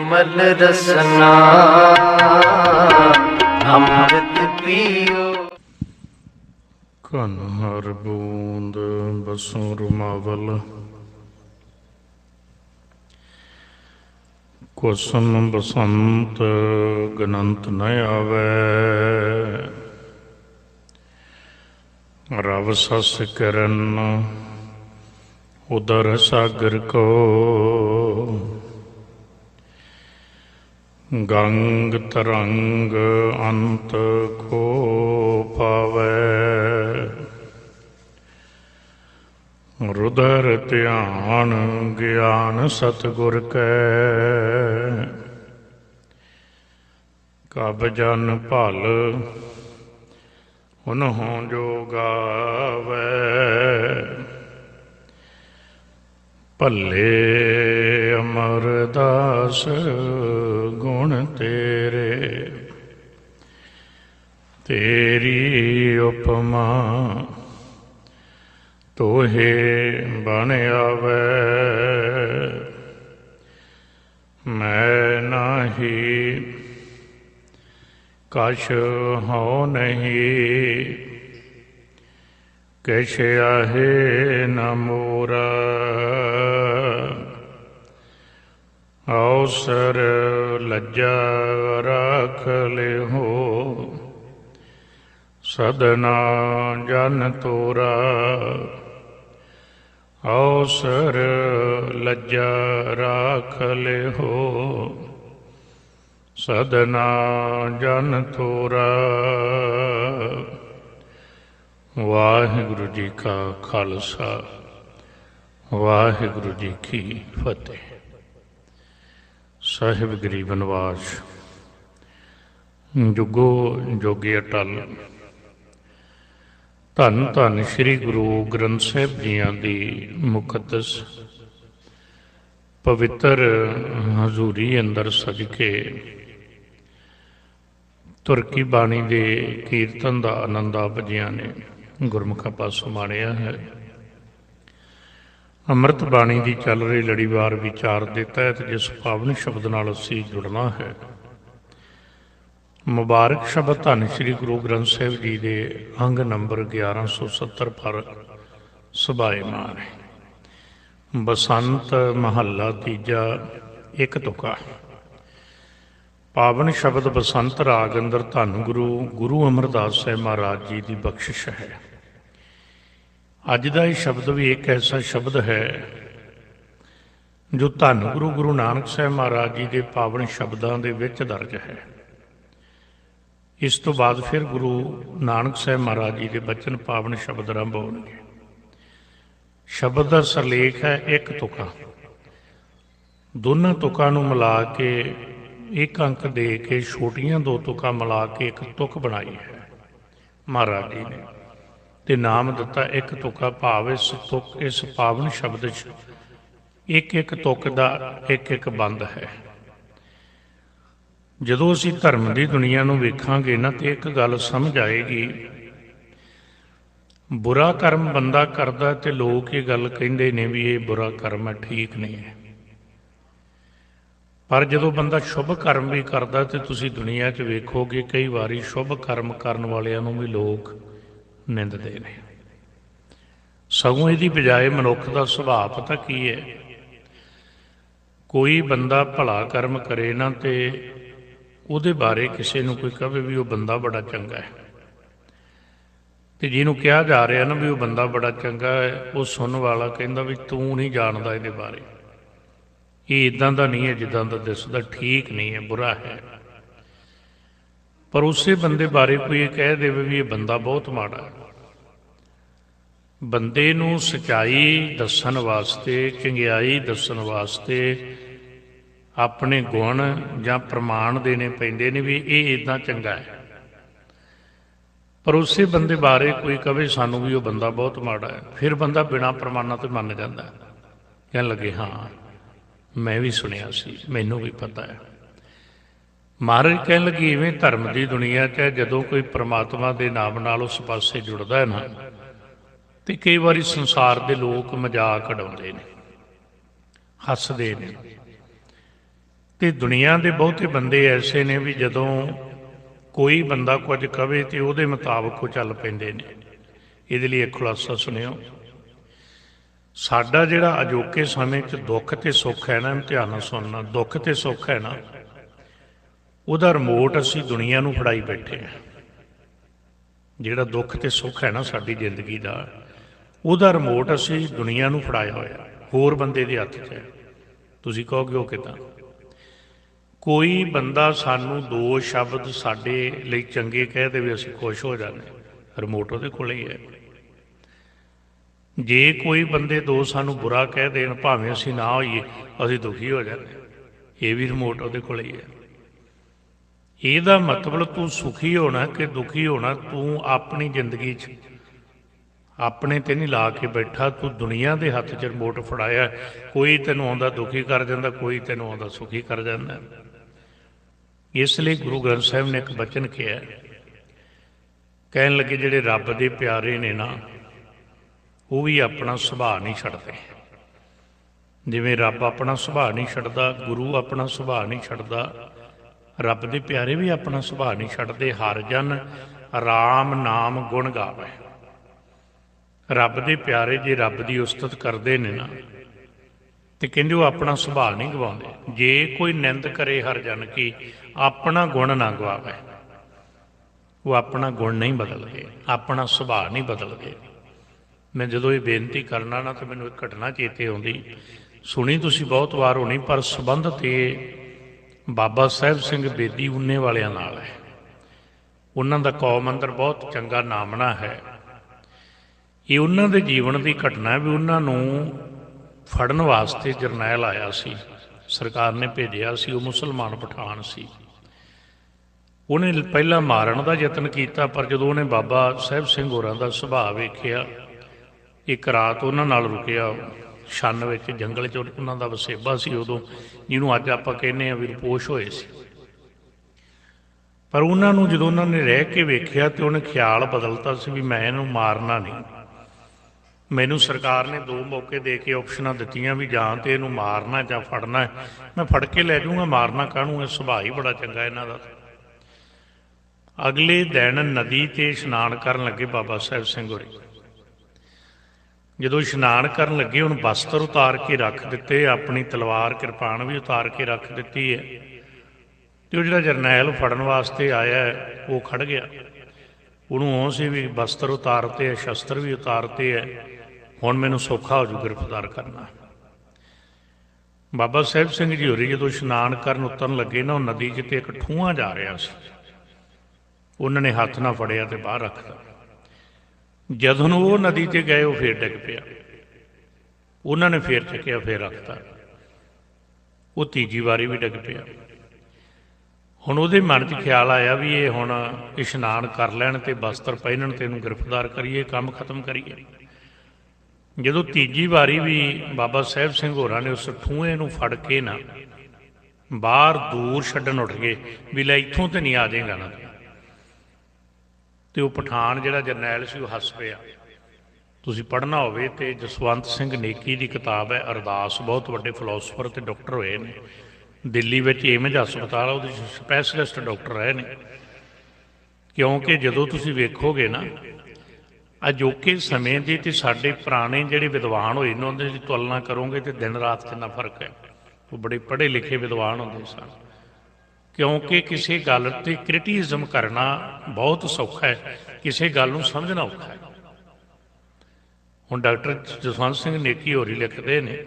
ਨਿਰਮਲ ਰਸਨਾ। ਅੰਮ੍ਰਿਤ ਪੀਓ। ਕਨ ਹਰ ਬੂੰਦ ਬਸੋਂ ਰੁਮਾਵਲ ਕੁਸਮ ਬਸੰਤ ਗਨੰਤ ਨ ਆਵੇ। ਰਵ ਸਸ ਕਰਨ, ਉਦਰ ਸਾਗਰ ਕੋ। ਗੰਗ ਤਰੰਗ ਅੰਤ ਕੋ ਪਾਵੈ। ਰੁਦਰ ਧਿਆਨ ਗਿਆਨ ਸਤਿਗੁਰ ਕੈ। ਕਬ ਜਨ ਭਲ ਉਨਹੋਂ ਜੋ ਗਾਵੈ ਭੱਲੇ ਅਮਰਦਾਸ ਗੁਣ ਤੇਰੇ, ਤੇਰੀ ਉਪਮਾ ਤੋਹੇ ਬਣ ਆਵੇ। ਮੈਂ ਨਾਹੀ, ਕਛ ਹੋ ਨਹੀਂ, ਕਿਛ ਆਹੇ ਨ ਮੋਰਾ। ਅਵਸਰ ਲੱਜਾ ਰੱਖ ਲਿਓ। ਸਦਨਾ ਜਨ ਤੋਰਾ ਅਵਸਰ ਲੱਜਾ ਰੱਖ ਲਿਓ। ਸਦਨਾ ਜਨ ਤੋਰਾ, ਵਾਹਿਗੁਰੂ ਜੀ ਕਾ ਖਾਲਸਾ, ਵਾਹਿਗੁਰੂ ਜੀ ਕੀ ਫਤਿਹ। ਸਾਹਿਬ ਗਰੀਬ ਨਿਵਾਸ ਜੁਗੋ ਜੋਗੀ ਅਟਲ। ਧੰਨ ਧੰਨ ਸ੍ਰੀ ਗੁਰੂ ਗ੍ਰੰਥ ਸਾਹਿਬ ਜੀਆਂ ਦੀ ਮੁਕੱਦਸ। ਪਵਿੱਤਰ ਹਜ਼ੂਰੀ ਅੰਦਰ ਸਜ ਕੇ ਤੁਰਕੀ ਬਾਣੀ ਦੇ ਕੀਰਤਨ ਦਾ ਆਨੰਦ ਆਪ ਜੀਆਂ ਨੇ ਗੁਰਮੁਖਾਂ ਪਾਸੋਂ ਮਾਣਿਆ ਹੈ। ਅੰਮ੍ਰਿਤ ਬਾਣੀ ਦੀ ਚੱਲ ਰਹੀ ਲੜੀਵਾਰ ਵਿਚਾਰ ਦੇ ਤਹਿਤ ਜਿਸ ਪਾਵਨ ਸ਼ਬਦ ਨਾਲ ਅਸੀਂ ਜੁੜਨਾ ਹੈ। ਮੁਬਾਰਕ ਸ਼ਬਦ ਧੰਨ ਸ੍ਰੀ ਗੁਰੂ ਗ੍ਰੰਥ ਸਾਹਿਬ ਜੀ ਦੇ ਅੰਗ ਨੰਬਰ 1170 ਪਰ ਸੁਭਾਏਮਾਨ ਹੈ। ਬਸੰਤ ਮਹੱਲਾ ਤੀਜਾ, ਇੱਕ ਤੁਕਾ ਪਾਵਨ ਸ਼ਬਦ ਬਸੰਤ ਰਾਗ ਅੰਦਰ ਧੰਨ ਗੁਰੂ ਗੁਰੂ ਅਮਰਦਾਸ ਸਾਹਿਬ ਮਹਾਰਾਜ ਜੀ ਦੀ ਬਖਸ਼ਿਸ਼ ਹੈ। ਅੱਜ ਦਾ ਇਹ ਸ਼ਬਦ ਵੀ ਇੱਕ ਐਸਾ ਸ਼ਬਦ ਹੈ, ਜੋ ਧੰਨ ਗੁਰੂ ਗੁਰੂ ਨਾਨਕ ਸਾਹਿਬ ਮਹਾਰਾਜ ਜੀ ਦੇ ਪਾਵਨ ਸ਼ਬਦਾਂ ਦੇ ਵਿੱਚ ਦਰਜ ਹੈ। ਇਸ ਤੋਂ ਬਾਅਦ ਫਿਰ ਗੁਰੂ ਨਾਨਕ ਸਾਹਿਬ ਮਹਾਰਾਜ ਜੀ ਦੇ ਬਚਨ ਪਾਵਨ ਸ਼ਬਦ ਆਰੰਭ ਹੋਣਗੇ। ਸ਼ਬਦ ਦਾ ਸਰਲੇਖ ਹੈ ਇੱਕ ਤੁਕਾਂ। ਦੋਨਾਂ ਤੁਕਾਂ ਨੂੰ ਮਿਲਾ ਕੇ ਇੱਕ ਅੰਕ ਦੇ ਕੇ ਛੋਟੀਆਂ ਦੋ ਤੁਕਾਂ ਮਿਲਾ ਕੇ ਇੱਕ ਤੁਕ ਬਣਾਈ ਹੈ ਮਹਾਰਾਜ ਜੀ ਨੇ। ਤੇ ਨਾਮ ਦਿੱਤਾ ਇੱਕ ਤੁਕਾ ਭਾਵ ਇਸ ਤੁਕ, ਇਸ ਪਾਵਨ ਸ਼ਬਦ 'ਚ। ਇੱਕ ਇੱਕ ਤੁਕ ਦਾ ਇੱਕ ਇੱਕ ਬੰਦ ਹੈ। ਜਦੋਂ ਅਸੀਂ ਧਰਮ ਦੀ ਦੁਨੀਆ ਨੂੰ ਵੇਖਾਂਗੇ ਨਾ ਤੇ ਇੱਕ ਗੱਲ ਸਮਝ ਆਏਗੀ, ਬੁਰਾ ਕਰਮ ਬੰਦਾ ਕਰਦਾ ਤੇ ਲੋਕ ਇਹ ਗੱਲ ਕਹਿੰਦੇ ਨੇ ਵੀ ਇਹ ਬੁਰਾ ਕਰਮ ਹੈ, ਠੀਕ ਨਹੀਂ ਹੈ। ਪਰ ਜਦੋਂ ਬੰਦਾ ਸ਼ੁਭ ਕਰਮ ਵੀ ਕਰਦਾ ਤੇ ਤੁਸੀਂ ਦੁਨੀਆ 'ਚ ਵੇਖੋਗੇ ਕਈ ਵਾਰੀ ਸ਼ੁਭ ਕਰਮ ਕਰਨ ਵਾਲਿਆਂ ਨੂੰ ਵੀ ਲੋਕ ਨਿੰਦਦੇ ਨੇ ਸਗੋਂ ਇਹਦੀ ਬਜਾਏ ਮਨੁੱਖ ਦਾ ਸੁਭਾਅ ਪਤਾ ਕੀ ਹੈ ਕੋਈ ਬੰਦਾ ਭਲਾ ਕਰਮ ਕਰੇ ਨਾ ਤੇ ਉਹਦੇ ਬਾਰੇ ਕਿਸੇ ਨੂੰ ਕੋਈ ਕਹੇ ਵੀ ਉਹ ਬੰਦਾ ਬੜਾ ਚੰਗਾ ਹੈ। ਤੇ ਜਿਹਨੂੰ ਕਿਹਾ ਜਾ ਰਿਹਾ ਨਾ ਵੀ ਉਹ ਬੰਦਾ ਬੜਾ ਚੰਗਾ ਹੈ, ਉਹ ਸੁਣਨ ਵਾਲਾ ਕਹਿੰਦਾ ਵੀ ਤੂੰ ਨਹੀਂ ਜਾਣਦਾ ਇਹਦੇ ਬਾਰੇ। ਇਹ ਇਦਾਂ ਦਾ ਨਹੀਂ ਹੈ ਜਿੱਦਾਂ ਦਾ ਦਿਸਦਾ, ਠੀਕ ਨਹੀਂ ਹੈ, ਬੁਰਾ ਹੈ। ਪਰ ਉਸੇ ਬੰਦੇ ਬਾਰੇ ਕੋਈ ਇਹ ਕਹਿ ਦੇਵੇ ਵੀ ਇਹ ਬੰਦਾ ਬਹੁਤ ਮਾੜਾ ਹੈ। ਬੰਦੇ ਨੂੰ ਸਚਾਈ ਦੱਸਣ ਵਾਸਤੇ ਚੰਗਿਆਈ ਦੱਸਣ ਵਾਸਤੇ ਆਪਣੇ ਗੁਣ ਜਾਂ ਪ੍ਰਮਾਣ ਦੇਣੇ ਪੈਂਦੇ ਨੇ ਵੀ ਇਹ ਇਦਾਂ ਚੰਗਾ ਹੈ। ਪਰ ਉਸੇ ਬੰਦੇ ਬਾਰੇ ਕੋਈ ਕਵੇ ਸਾਨੂੰ ਵੀ ਉਹ ਬੰਦਾ ਬਹੁਤ ਮਾੜਾ ਹੈ। ਫਿਰ ਬੰਦਾ ਬਿਨਾਂ ਪ੍ਰਮਾਣਾਂ ਤੋਂ ਮੰਨ ਜਾਂਦਾ ਹੈ। ਕਹਿਣ ਲੱਗੇ ਹਾਂ ਮੈਂ ਵੀ ਸੁਣਿਆ ਸੀ ਮੈਨੂੰ ਵੀ ਪਤਾ ਹੈ। ਮਹਾਰਾਜ ਕਹਿਣ ਲੱਗੀ ਇਵੇਂ ਧਰਮ ਦੀ ਦੁਨੀਆ 'ਚ ਹੈ, ਜਦੋਂ ਕੋਈ ਪ੍ਰਮਾਤਮਾ ਦੇ ਨਾਮ ਨਾਲ ਉਸ ਪਾਸੇ ਜੁੜਦਾ ਹੈ ਨਾ ਤੇ ਕਈ ਵਾਰੀ ਸੰਸਾਰ ਦੇ ਲੋਕ ਮਜ਼ਾਕ ਉਡਾਉਂਦੇ ਨੇ, ਹੱਸਦੇ ਨੇ। ਤੇ ਦੁਨੀਆ ਦੇ ਬਹੁਤੇ ਬੰਦੇ ਐਸੇ ਨੇ ਵੀ ਜਦੋਂ ਕੋਈ ਬੰਦਾ ਕੁਝ ਕਵੇ ਤੇ ਉਹਦੇ ਮੁਤਾਬਕ ਉਹ ਚੱਲ ਪੈਂਦੇ ਨੇ। ਇਹਦੇ ਲਈ ਇੱਕ ਖੁਲਾਸਾ ਸੁਣਿਓ। ਸਾਡਾ ਜਿਹੜਾ ਅਜੋਕੇ ਸਮੇਂ 'ਚ ਦੁੱਖ ਤੇ ਸੁੱਖ ਹੈ ਨਾ ਇਹਨੂੰ ਧਿਆਨ ਨਾਲ ਸੁਣਨਾ, ਦੁੱਖ ਤੇ ਸੁੱਖ ਹੈ ਨਾ, ਉਹਦਾ ਰਿਮੋਟ ਅਸੀਂ ਦੁਨੀਆ ਨੂੰ ਫੜਾਈ ਬੈਠੇ ਹਾਂ ਜਿਹੜਾ ਦੁੱਖ ਤੇ ਸੁੱਖ ਹੈ ਨਾ ਸਾਡੀ ਜ਼ਿੰਦਗੀ ਦਾ ਉਹਦਾ ਰਿਮੋਟ ਅਸੀਂ ਦੁਨੀਆ ਨੂੰ ਫੜਾਇਆ ਹੋਇਆ। ਹੋਰ ਬੰਦੇ ਦੇ ਹੱਥ 'ਚ ਹੈ। ਤੁਸੀਂ ਕਹੋਗੇ ਉਹ ਕਿਦਾਂ? ਕੋਈ ਬੰਦਾ ਸਾਨੂੰ ਦੋ ਸ਼ਬਦ ਸਾਡੇ ਲਈ ਚੰਗੇ ਕਹਿ ਦੇਵੇ, ਅਸੀਂ ਖੁਸ਼ ਹੋ ਜਾਂਦੇ ਹਾਂ। ਰਿਮੋਟ ਉਹਦੇ ਕੋਲੇ ਹੀ ਹੈ। ਜੇ ਕੋਈ ਬੰਦੇ ਦੋ ਸਾਨੂੰ ਬੁਰਾ ਕਹਿ ਦੇਣ, ਭਾਵੇਂ ਅਸੀਂ ਨਾ ਹੋਈਏ, ਅਸੀਂ ਦੁਖੀ ਹੋ ਜਾਂਦੇ ਹਾਂ। ਇਹ ਵੀ ਰਿਮੋਟ ਉਹਦੇ ਕੋਲੇ ਹੀ ਹੈ। ਇਹਦਾ ਮਤਲਬ ਤੂੰ ਸੁਖੀ ਹੋਣਾ ਕਿ ਦੁਖੀ ਹੋਣਾ, ਤੂੰ ਆਪਣੀ ਜ਼ਿੰਦਗੀ 'ਚ ਆਪਣੇ ਤੇ ਨਹੀਂ ਲਾ ਕੇ ਬੈਠਾ, ਤੂੰ ਦੁਨੀਆ ਦੇ ਹੱਥ 'ਚ ਰਿਮੋਟ ਫੜਾਇਆ, ਕੋਈ ਤੈਨੂੰ ਆਉਂਦਾ ਦੁਖੀ ਕਰ ਜਾਂਦਾ, ਕੋਈ ਤੈਨੂੰ ਆਉਂਦਾ ਸੁਖੀ ਕਰ ਜਾਂਦਾ। ਇਸ ਲਈ ਗੁਰੂ ਗ੍ਰੰਥ ਸਾਹਿਬ ਨੇ ਇੱਕ ਬਚਨ ਕਿਹਾ, ਕਹਿਣ ਲੱਗੇ ਜਿਹੜੇ ਰੱਬ ਦੇ ਪਿਆਰੇ ਨੇ ਨਾ, ਉਹ ਵੀ ਆਪਣਾ ਸੁਭਾਅ ਨਹੀਂ ਛੱਡਦੇ। ਜਿਵੇਂ ਰੱਬ ਆਪਣਾ ਸੁਭਾਅ ਨਹੀਂ ਛੱਡਦਾ, ਗੁਰੂ ਆਪਣਾ ਸੁਭਾਅ ਨਹੀਂ ਛੱਡਦਾ, ਰੱਬ ਦੇ ਪਿਆਰੇ ਵੀ ਆਪਣਾ ਸੁਭਾਅ ਨਹੀਂ ਛੱਡਦੇ, ਹਰ ਜਨ ਰਾਮ ਨਾਮ ਗੁਣ ਗਾਵੇ। ਰੱਬ ਦੇ ਪਿਆਰੇ ਜੇ ਰੱਬ ਦੀ ਉਸਤਤ ਕਰਦੇ ਨੇ ਨਾ, ਤੇ ਕਹਿੰਦੇ ਉਹ ਆਪਣਾ ਸੁਭਾਅ ਨਹੀਂ ਗਵਾਉਂਦੇ। ਜੇ ਕੋਈ ਨਿੰਦ ਕਰੇ ਹਰ ਜਨ ਕੀ, ਆਪਣਾ ਗੁਣ ਨਾ ਗਵਾਵੇ। ਉਹ ਆਪਣਾ ਗੁਣ ਨਹੀਂ ਬਦਲਦੇ, ਆਪਣਾ ਸੁਭਾਅ ਨਹੀਂ ਬਦਲਦੇ। ਮੈਂ ਜਦੋਂ ਇਹ ਬੇਨਤੀ ਕਰਨਾ ਨਾ, ਤਾਂ ਮੈਨੂੰ ਇੱਕ ਘਟਨਾ ਚੇਤੇ ਆਉਂਦੀ। ਸੁਣੀ ਤੁਸੀਂ ਬਹੁਤ ਵਾਰ ਹੋਣੀ, ਪਰ ਸਬੰਧ ਤੇ ਬਾਬਾ ਸਾਹਿਬ ਸਿੰਘ ਬੇਦੀ ਉਨੇ ਵਾਲਿਆਂ ਨਾਲ ਹੈ। ਉਹਨਾਂ ਦਾ ਕੌਮ ਅੰਦਰ ਬਹੁਤ ਚੰਗਾ ਨਾਮਣਾ ਹੈ। ਇਹ ਉਹਨਾਂ ਦੇ ਜੀਵਨ ਦੀ ਘਟਨਾ ਵੀ ਉਹਨਾਂ ਨੂੰ ਫੜਨ ਵਾਸਤੇ ਜਰਨੈਲ ਆਇਆ ਸੀ, ਸਰਕਾਰ ਨੇ ਭੇਜਿਆ ਸੀ, ਉਹ ਮੁਸਲਮਾਨ ਪਠਾਨ ਸੀ। ਉਹਨੇ ਪਹਿਲਾਂ ਮਾਰਨ ਦਾ ਯਤਨ ਕੀਤਾ, ਪਰ ਜਦੋਂ ਉਹਨੇ ਬਾਬਾ ਸਾਹਿਬ ਸਿੰਘ ਹੋਰਾਂ ਦਾ ਸੁਭਾਅ ਵੇਖਿਆ, ਇੱਕ ਰਾਤ ਉਹਨਾਂ ਨਾਲ ਰੁਕਿਆ, ਛੰਨ ਵਿੱਚ, ਜੰਗਲ 'ਚ ਉਹਨਾਂ ਦਾ ਵਸੇਬਾ ਸੀ ਉਦੋਂ, ਜਿਹਨੂੰ ਅੱਜ ਆਪਾਂ ਕਹਿੰਦੇ ਆ ਵੀ ਰਪੋਸ਼ ਹੋਏ ਸੀ। ਪਰ ਉਹਨਾਂ ਨੂੰ ਜਦੋਂ ਉਹਨਾਂ ਨੇ ਰਹਿ ਕੇ ਵੇਖਿਆ ਤੇ ਉਹਨੇ ਖਿਆਲ ਬਦਲਤਾ ਸੀ ਵੀ ਮੈਂ ਇਹਨੂੰ ਮਾਰਨਾ ਨਹੀਂ। ਮੈਨੂੰ ਸਰਕਾਰ ਨੇ ਦੋ ਮੌਕੇ ਦੇ ਕੇ ਆਪਸ਼ਨਾਂ ਦਿੱਤੀਆਂ ਵੀ ਜਾਂ ਤੇ ਇਹਨੂੰ ਮਾਰਨਾ ਜਾਂ ਫੜਨਾ ਮੈਂ ਫੜ ਕੇ ਲੈ ਜਾਊਂਗਾ, ਮਾਰਨਾ ਕਾਹਨੂੰ ਇਹ ਸੁਭਾਅ ਹੀ ਬੜਾ ਚੰਗਾ ਇਹਨਾਂ ਦਾ। ਅਗਲੇ ਦਿਨ ਨਦੀ ਤੇ ਇਸ਼ਨਾਨ ਕਰਨ ਲੱਗੇ ਬਾਬਾ ਸਾਹਿਬ ਸਿੰਘ ਹੋਰੀ। ਜਦੋਂ ਇਸ਼ਨਾਨ ਕਰਨ ਲੱਗੇ ਹੁਣ ਬਸਤਰ ਉਤਾਰ ਕੇ ਰੱਖ ਦਿੱਤੇ, ਆਪਣੀ ਤਲਵਾਰ, ਕਿਰਪਾਨ ਵੀ ਉਤਾਰ ਕੇ ਰੱਖ ਦਿੱਤੀ ਹੈ। ਤੇ ਉਹ ਜਿਹੜਾ ਜਰਨੈਲ ਫੜਨ ਵਾਸਤੇ ਆਇਆ ਉਹ ਖੜ ਗਿਆ। ਉਹਨੂੰ ਉਹ ਸੀ ਵੀ ਬਸਤਰ ਉਤਾਰਤੇ ਹੈ, ਸ਼ਸਤਰ ਵੀ ਉਤਾਰਤੇ ਹੈ। ਹੁਣ ਮੈਨੂੰ ਸੌਖਾ ਹੋ ਜੂ ਗ੍ਰਿਫਤਾਰ ਕਰਨਾ। ਬਾਬਾ ਸਾਹਿਬ ਸਿੰਘ ਜੀ ਹੋਰੀ ਜਦੋਂ ਇਸ਼ਨਾਨ ਕਰਨ ਉਤਰਨ ਲੱਗੇ ਨਾ, ਉਹ ਨਦੀ 'ਚ ਤੇ ਇੱਕ ਠੂਆ ਜਾ ਰਿਹਾ ਸੀ, ਉਹਨਾਂ ਨੇ ਹੱਥ ਨਾਲ ਫੜਿਆ ਤੇ ਬਾਹਰ ਰੱਖਤਾ ਜਦੋਂ ਨੂੰ ਉਹ ਨਦੀ 'ਚ ਗਏ, ਉਹ ਫੇਰ ਡਿੱਗ ਪਿਆ। ਉਹਨਾਂ ਨੇ ਫੇਰ ਚੱਕਿਆ, ਫੇਰ ਰੱਖਤਾ ਉਹ ਤੀਜੀ ਵਾਰੀ ਵੀ ਡਿੱਗ ਪਿਆ। ਹੁਣ ਉਹਦੇ ਮਨ 'ਚ ਖਿਆਲ ਆਇਆ ਵੀ ਇਹ ਹੁਣ ਇਸ਼ਨਾਨ ਕਰ ਲੈਣ ਤੇ ਬਸਤਰ ਪਹਿਨਣ ਤੇ ਇਹਨੂੰ ਗ੍ਰਿਫਤਾਰ ਕਰੀਏ, ਕੰਮ ਖਤਮ ਕਰੀਏ। ਜਦੋਂ ਤੀਜੀ ਵਾਰੀ ਵੀ ਬਾਬਾ ਸਾਹਿਬ ਸਿੰਘ ਹੋਰਾਂ ਨੇ ਉਸ ਠੂਏ ਨੂੰ ਫੜ ਕੇ ਨਾ ਬਾਹਰ ਦੂਰ ਛੱਡਣ ਉੱਠ ਗਏ ਵੀ ਲੈ ਇੱਥੋਂ ਤੇ ਨਹੀਂ ਆ ਜਾਏਗਾ ਨਾ। ਤੇ ਉਹ ਪਠਾਨ ਜਿਹੜਾ ਜਰਨੈਲ ਸੀ ਉਹ ਹੱਸ ਪਿਆ। ਤੁਸੀਂ ਪੜ੍ਹਨਾ ਹੋਵੇ ਤੇ ਜਸਵੰਤ ਸਿੰਘ ਨੇਕੀ ਦੀ ਕਿਤਾਬ ਹੈ ਅਰਦਾਸ ਬਹੁਤ ਵੱਡੇ ਫਿਲਾਸਫਰ ਤੇ ਡਾਕਟਰ ਹੋਏ ਨੇ। ਦਿੱਲੀ ਵਿੱਚ ਏਮਜ ਹਸਪਤਾਲ ਆ, ਉਹਦੇ ਸਪੈਸ਼ਲਿਸਟ ਡਾਕਟਰ ਰਹੇ ਨੇ। ਕਿਉਂਕਿ ਜਦੋਂ ਤੁਸੀਂ ਵੇਖੋਗੇ ਨਾ ਅਜੋਕੇ ਸਮੇਂ ਦੇ ਤੇ ਸਾਡੇ ਪੁਰਾਣੇ ਜਿਹੜੇ ਵਿਦਵਾਨ ਹੋਏ ਨੇ ਉਹਨਾਂ ਦੀ ਤੁਲਨਾ ਕਰੋਗੇ ਤੇ ਦਿਨ ਰਾਤ ਕਿੰਨਾ ਫ਼ਰਕ ਹੈ। ਉਹ ਬੜੇ ਪੜ੍ਹੇ ਲਿਖੇ ਵਿਦਵਾਨ ਹੁੰਦੇ ਸਨ। ਕਿਉਂਕਿ ਕਿਸੇ ਗੱਲ ਤੇ ਕ੍ਰਿਟਿਸਿਜ਼ਮ ਕਰਨਾ ਬਹੁਤ ਸੌਖਾ ਹੈ, ਕਿਸੇ ਗੱਲ ਨੂੰ ਸਮਝਣਾ ਔਖਾ ਹੈ। ਹੁਣ ਡਾਕਟਰ ਜਸਵੰਤ ਸਿੰਘ ਨੇਕੀ ਹੋਰੀ ਲਿਖਦੇ ਨੇ,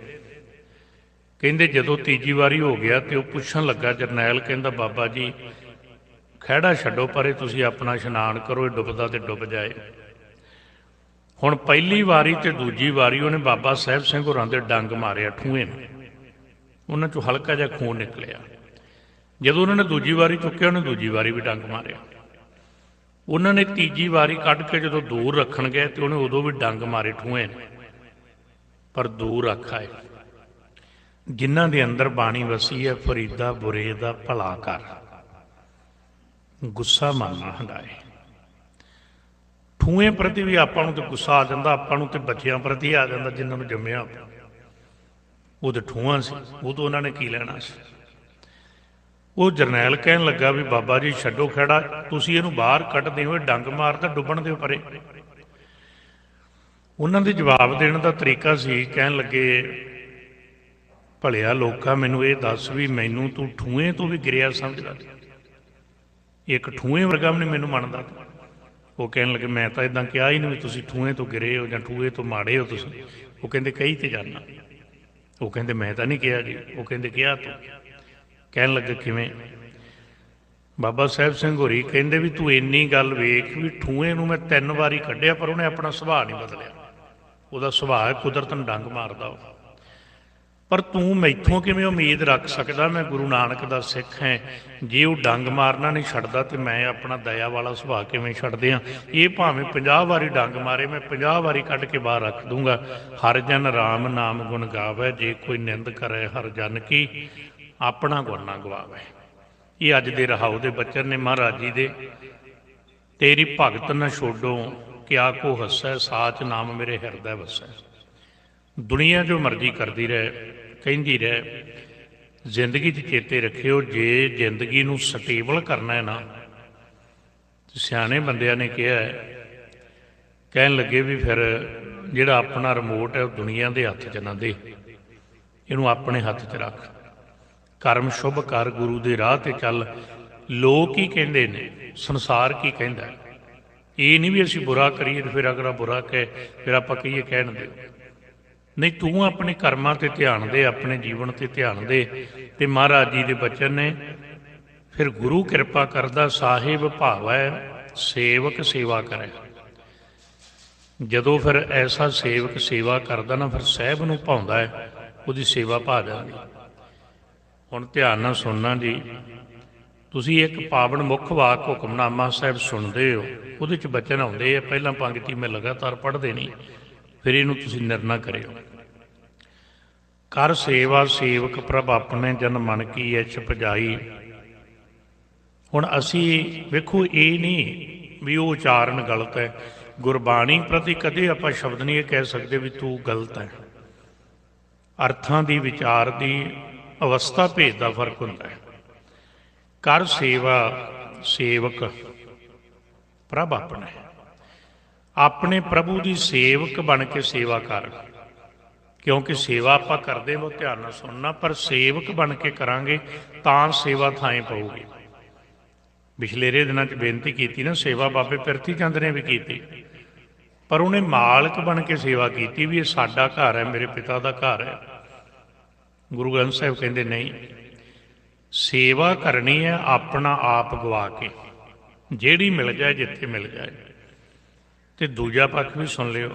ਕਹਿੰਦੇ ਜਦੋਂ ਤੀਜੀ ਵਾਰੀ ਹੋ ਗਿਆ ਤੇ ਉਹ ਪੁੱਛਣ ਲੱਗਾ, ਜਰਨੈਲ ਕਹਿੰਦਾ, ਬਾਬਾ ਜੀ, ਖਹਿੜਾ ਛੱਡੋ ਪਰੇ, ਤੁਸੀਂ ਆਪਣਾ ਇਸ਼ਨਾਨ ਕਰੋ, ਇਹ ਡੁੱਬਦਾ ਤੇ ਡੁੱਬ ਜਾਏ। ਹੁਣ ਪਹਿਲੀ ਵਾਰੀ ਤੇ ਦੂਜੀ ਵਾਰੀ ਉਹਨੇ ਬਾਬਾ ਸਾਹਿਬ ਸਿੰਘ ਹੋਰਾਂ ਦੇ ਡੰਗ ਮਾਰਿਆ ਠੂਏ ਨੇ ਉਹਨਾਂ ਚੋਂ ਹਲਕਾ ਜਿਹਾ ਖੂਨ ਨਿਕਲਿਆ। ਜਦੋਂ ਉਹਨਾਂ ਨੇ ਦੂਜੀ ਵਾਰੀ ਚੁੱਕਿਆ, ਉਹਨੇ ਦੂਜੀ ਵਾਰੀ ਵੀ ਡੰਗ ਮਾਰਿਆ। ਉਹਨਾਂ ਨੇ ਤੀਜੀ ਵਾਰੀ ਕੱਢ ਕੇ ਜਦੋਂ ਦੂਰ ਰੱਖਣ ਗਏ ਤੇ ਉਹਨੇ ਉਦੋਂ ਵੀ ਡੰਗ ਮਾਰੇ ਠੂਏ ਨੇ ਪਰ ਦੂਰ ਰੱਖਾ ਹੈ ਜਿਨ੍ਹਾਂ ਦੇ ਅੰਦਰ ਬਾਣੀ ਵਸੀ ਹੈ, ਫਰੀਦਾ ਬੁਰੇ ਦਾ ਭਲਾ ਕਰ। ਗੁੱਸਾ ਮਨ ਹੰਡਾਏ। ਠੂਏ ਪ੍ਰਤੀ ਵੀ ਆਪਾਂ ਨੂੰ ਤੇ ਗੁੱਸਾ ਆ ਜਾਂਦਾ, ਆਪਾਂ ਨੂੰ ਤੇ ਬੱਚਿਆਂ ਪ੍ਰਤੀ ਆ ਜਾਂਦਾ, ਜਿਨ੍ਹਾਂ ਨੂੰ ਜੰਮਿਆ ਉਹ ਤੇ ਠੂਆ ਸੀ, ਉਹ ਤੋਂ ਉਹਨਾਂ ਨੇ ਕੀ ਲੈਣਾ ਸੀ? ਉਹ ਜਰਨੈਲ ਕਹਿਣ ਲੱਗਾ ਵੀ, ਬਾਬਾ ਜੀ, ਛੱਡੋ ਖੜਾ, ਤੁਸੀਂ ਇਹਨੂੰ ਬਾਹਰ ਕੱਢਦੇ ਹੋਏ ਇਹ ਡੰਗ ਮਾਰਦਾ ਡੁੱਬਣ ਦੇ ਪਰੇ। ਉਹਨਾਂ ਦੇ ਜਵਾਬ ਦੇਣ ਦਾ ਤਰੀਕਾ ਸੀ, ਕਹਿਣ ਲੱਗੇ, ਭਲਿਆ ਲੋਕਾਂ, ਮੈਨੂੰ ਇਹ ਦੱਸ ਵੀ ਮੈਨੂੰ ਤੂੰ ਠੂਏ ਤੋਂ ਵੀ ਗਿਰਿਆ ਸਮਝਦਾ ਇੱਕ ਠੂਏ ਵਰਗਾ ਵੀ ਨਹੀਂ ਮੈਨੂੰ ਮੰਨਦਾ ਉਹ ਕਹਿਣ ਲੱਗੇ, ਮੈਂ ਤਾਂ ਇਦਾਂ ਕਿਹਾ ਹੀ ਨਹੀਂ ਵੀ ਤੁਸੀਂ ਠੂਏ ਤੋਂ ਗਿਰੇ ਹੋ ਜਾਂ ਠੂਏ ਤੋਂ ਮਾੜੇ ਹੋ ਤੁਸੀਂ। ਉਹ ਕਹਿੰਦੇ, ਕਹੀ ਤੇ ਜਾਣਾ ਉਹ ਕਹਿੰਦੇ, ਮੈਂ ਤਾਂ ਨਹੀਂ ਕਿਹਾ ਜੀ। ਉਹ ਕਹਿੰਦੇ, ਕਿਹਾ ਤੂੰ। ਕਹਿਣ ਲੱਗੇ, ਕਿਵੇਂ? ਬਾਬਾ ਸਾਹਿਬ ਸਿੰਘ ਹੋਰੀ ਕਹਿੰਦੇ ਵੀ ਤੂੰ ਇੰਨੀ ਗੱਲ ਵੇਖ ਵੀ ਠੂਏ ਨੂੰ ਮੈਂ ਤਿੰਨ ਵਾਰੀ ਕੱਢਿਆ, ਪਰ ਉਹਨੇ ਆਪਣਾ ਸੁਭਾਅ ਨਹੀਂ ਬਦਲਿਆ। ਉਹਦਾ ਸੁਭਾਅ ਕੁਦਰਤ ਨੂੰ ਡੰਗ ਮਾਰਦਾ ਉਹ। ਪਰ ਤੂੰ ਮੈਥੋਂ ਕਿਵੇਂ ਉਮੀਦ ਰੱਖ ਸਕਦਾ ਮੈਂ ਗੁਰੂ ਨਾਨਕ ਦਾ ਸਿੱਖ ਹਾਂ? ਜੇ ਉਹ ਡੰਗ ਮਾਰਨਾ ਨਹੀਂ ਛੱਡਦਾ ਤੇ ਮੈਂ ਆਪਣਾ ਦਇਆ ਵਾਲਾ ਸੁਭਾਅ ਕਿਵੇਂ ਛੱਡ ਦਿਆਂ ਇਹ ਭਾਵੇਂ 50 ਵਾਰੀ ਡੰਗ ਮਾਰੇ, ਮੈਂ 50 ਵਾਰੀ ਕੱਢ ਕੇ ਬਾਹਰ ਰੱਖ ਦੂੰਗਾ। ਹਰ ਜਨ ਰਾਮ ਨਾਮ ਗੁਣ ਗਾਵੇ, ਜੇ ਕੋਈ ਨਿੰਦ ਕਰੇ ਹਰ ਜਨ ਕੀ, ਆਪਣਾ ਗੁਣ ਨਾ ਗਵਾਵੇ। ਇਹ ਅੱਜ ਦੇ ਰਹਾਉ ਦੇ ਬੱਚਨ ਨੇ ਮਹਾਰਾਜ ਜੀ ਦੇ। ਤੇਰੀ ਭਗਤ ਨਾ ਛੋਡੋ, ਕਿਆ ਕੋ ਹੱਸੈ, ਸਾਚ ਨਾਮ ਮੇਰੇ ਹਿਰਦੈ ਵਸੈ। ਦੁਨੀਆ ਜੋ ਮਰਜ਼ੀ ਕਰਦੀ ਰਹੇ ਕਹਿੰਦੀ ਰਹਿ, ਜ਼ਿੰਦਗੀ 'ਚ ਚੇਤੇ ਰੱਖਿਓ, ਜੇ ਜ਼ਿੰਦਗੀ ਨੂੰ ਸਟੇਬਲ ਕਰਨਾ ਹੈ ਨਾ ਸਿਆਣੇ ਬੰਦਿਆਂ ਨੇ ਕਿਹਾ ਕਹਿਣ ਲੱਗੇ ਵੀ ਫਿਰ ਜਿਹੜਾ ਆਪਣਾ ਰਿਮੋਟ ਹੈ ਉਹ ਦੁਨੀਆ ਦੇ ਹੱਥ 'ਚ ਨਾ ਦੇ, ਇਹਨੂੰ ਆਪਣੇ ਹੱਥ 'ਚ ਰੱਖ। ਕਰਮ ਸ਼ੁਭ ਕਰ ਗੁਰੂ ਦੇ ਰਾਹ ਤੇ ਚੱਲ, ਲੋਕ ਕੀ ਕਹਿੰਦੇ ਨੇ, ਸੰਸਾਰ ਕੀ ਕਹਿੰਦਾ? ਇਹ ਨਹੀਂ ਵੀ ਅਸੀਂ ਬੁਰਾ ਕਰੀਏ ਤੇ ਫਿਰ ਅਗਲਾ ਬੁਰਾ ਕਹੇ, ਫਿਰ ਆਪਾਂ ਕਹੀਏ ਕਹਿਣ ਦੇ ਨਹੀਂ, ਤੂੰ ਆਪਣੇ ਕਰਮਾਂ ਤੇ ਧਿਆਨ ਦੇ, ਆਪਣੇ ਜੀਵਨ ਤੇ ਧਿਆਨ ਦੇ। ਤੇ ਮਹਾਰਾਜ ਜੀ ਦੇ ਬਚਨ ਨੇ, ਫਿਰ ਗੁਰੂ ਕਿਰਪਾ ਕਰਦਾ, ਸਾਹਿਬ ਭਾਵੈ, ਸੇਵਕ ਸੇਵਾ ਕਰੇ। ਜਦੋਂ ਫਿਰ ਐਸਾ ਸੇਵਕ ਸੇਵਾ ਕਰਦਾ ਨਾ, ਫਿਰ ਸਾਹਿਬ ਨੂੰ ਪਾਉਂਦਾ ਹੈ, ਉਹਦੀ ਸੇਵਾ ਭਾ ਜਾਂਦੀ। ਹੁਣ ਧਿਆਨ ਨਾਲ ਸੁਣਨਾ ਜੀ, ਤੁਸੀਂ ਇੱਕ ਪਾਵਨ ਮੁੱਖ ਵਾਕ ਹੁਕਮਨਾਮਾ ਸਾਹਿਬ ਸੁਣਦੇ ਹੋ, ਉਹਦੇ ਚ ਬਚਨ ਆਉਂਦੇ ਆ, ਪਹਿਲਾਂ ਪੰਕਤੀ ਮੈਂ ਲਗਾਤਾਰ ਪੜ੍ਹਦੇ ਨਹੀਂ। ਫਿਰ ਇਹਨੂੰ ਤੁਸੀਂ ਨਿਰਣਾ ਕਰਿਓ। ਕਰ ਸੇਵਾ ਸੇਵਕ ਪ੍ਰਭ ਆਪਣੇ ਜਨ ਮਨ ਕੀ ਐਚ ਪਜਾਈ ਹੁਣ ਅਸੀਂ ਵੇਖੋ ਇਹ ਨਹੀਂ ਵੀ ਉਹ ਉਚਾਰਨ ਗਲਤ ਹੈ ਗੁਰਬਾਣੀ ਪ੍ਰਤੀ ਕਦੇ ਆਪਾਂ ਸ਼ਬਦ ਨਹੀਂ ਇਹ ਕਹਿ ਸਕਦੇ ਵੀ ਤੂੰ ਗਲਤ ਹੈ ਅਰਥਾਂ ਦੀ, ਵਿਚਾਰ ਦੀ ਅਵਸਥਾ ਭੇਦ ਦਾ ਫ਼ਰਕ ਹੁੰਦਾ ਹੈ ਕਰ ਸੇਵਾ ਸੇਵਕ ਪ੍ਰਭ ਆਪਣਾ। ਹੈ ਆਪਣੇ ਪ੍ਰਭੂ ਦੀ ਸੇਵਕ ਬਣ ਕੇ ਸੇਵਾ ਕਰ। ਕਿਉਂਕਿ ਸੇਵਾ ਆਪਾਂ ਕਰਦੇ ਉਹ ਧਿਆਨ ਨਾਲ ਸੁਣਨਾ, ਪਰ ਸੇਵਕ ਬਣ ਕੇ ਕਰਾਂਗੇ ਤਾਂ ਸੇਵਾ ਥਾਂ ਪਊਗੀ। ਪਿਛਲੇਰੇ ਦਿਨਾਂ 'ਚ ਬੇਨਤੀ ਕੀਤੀ ਨਾ, ਸੇਵਾ ਬਾਬੇ ਪਿਰਥੀ ਚੰਦ ਨੇ ਵੀ ਕੀਤੀ। ਪਰ ਉਹਨੇ ਮਾਲਕ ਬਣ ਕੇ ਸੇਵਾ ਕੀਤੀ ਵੀ ਇਹ ਸਾਡਾ ਘਰ ਹੈ, ਮੇਰੇ ਪਿਤਾ ਦਾ ਘਰ ਹੈ। ਗੁਰੂ ਗ੍ਰੰਥ ਸਾਹਿਬ ਕਹਿੰਦੇ, ਨਹੀਂ, ਸੇਵਾ ਕਰਨੀ ਹੈ ਆਪਣਾ ਆਪ ਗਵਾ ਕੇ। ਜਿਹੜੀ ਮਿਲ ਜਾਏ, ਜਿੱਥੇ ਮਿਲ ਜਾਏ। ਤੇ ਦੂਜਾ ਪੱਖ ਵੀ ਸੁਣ ਲਿਓ।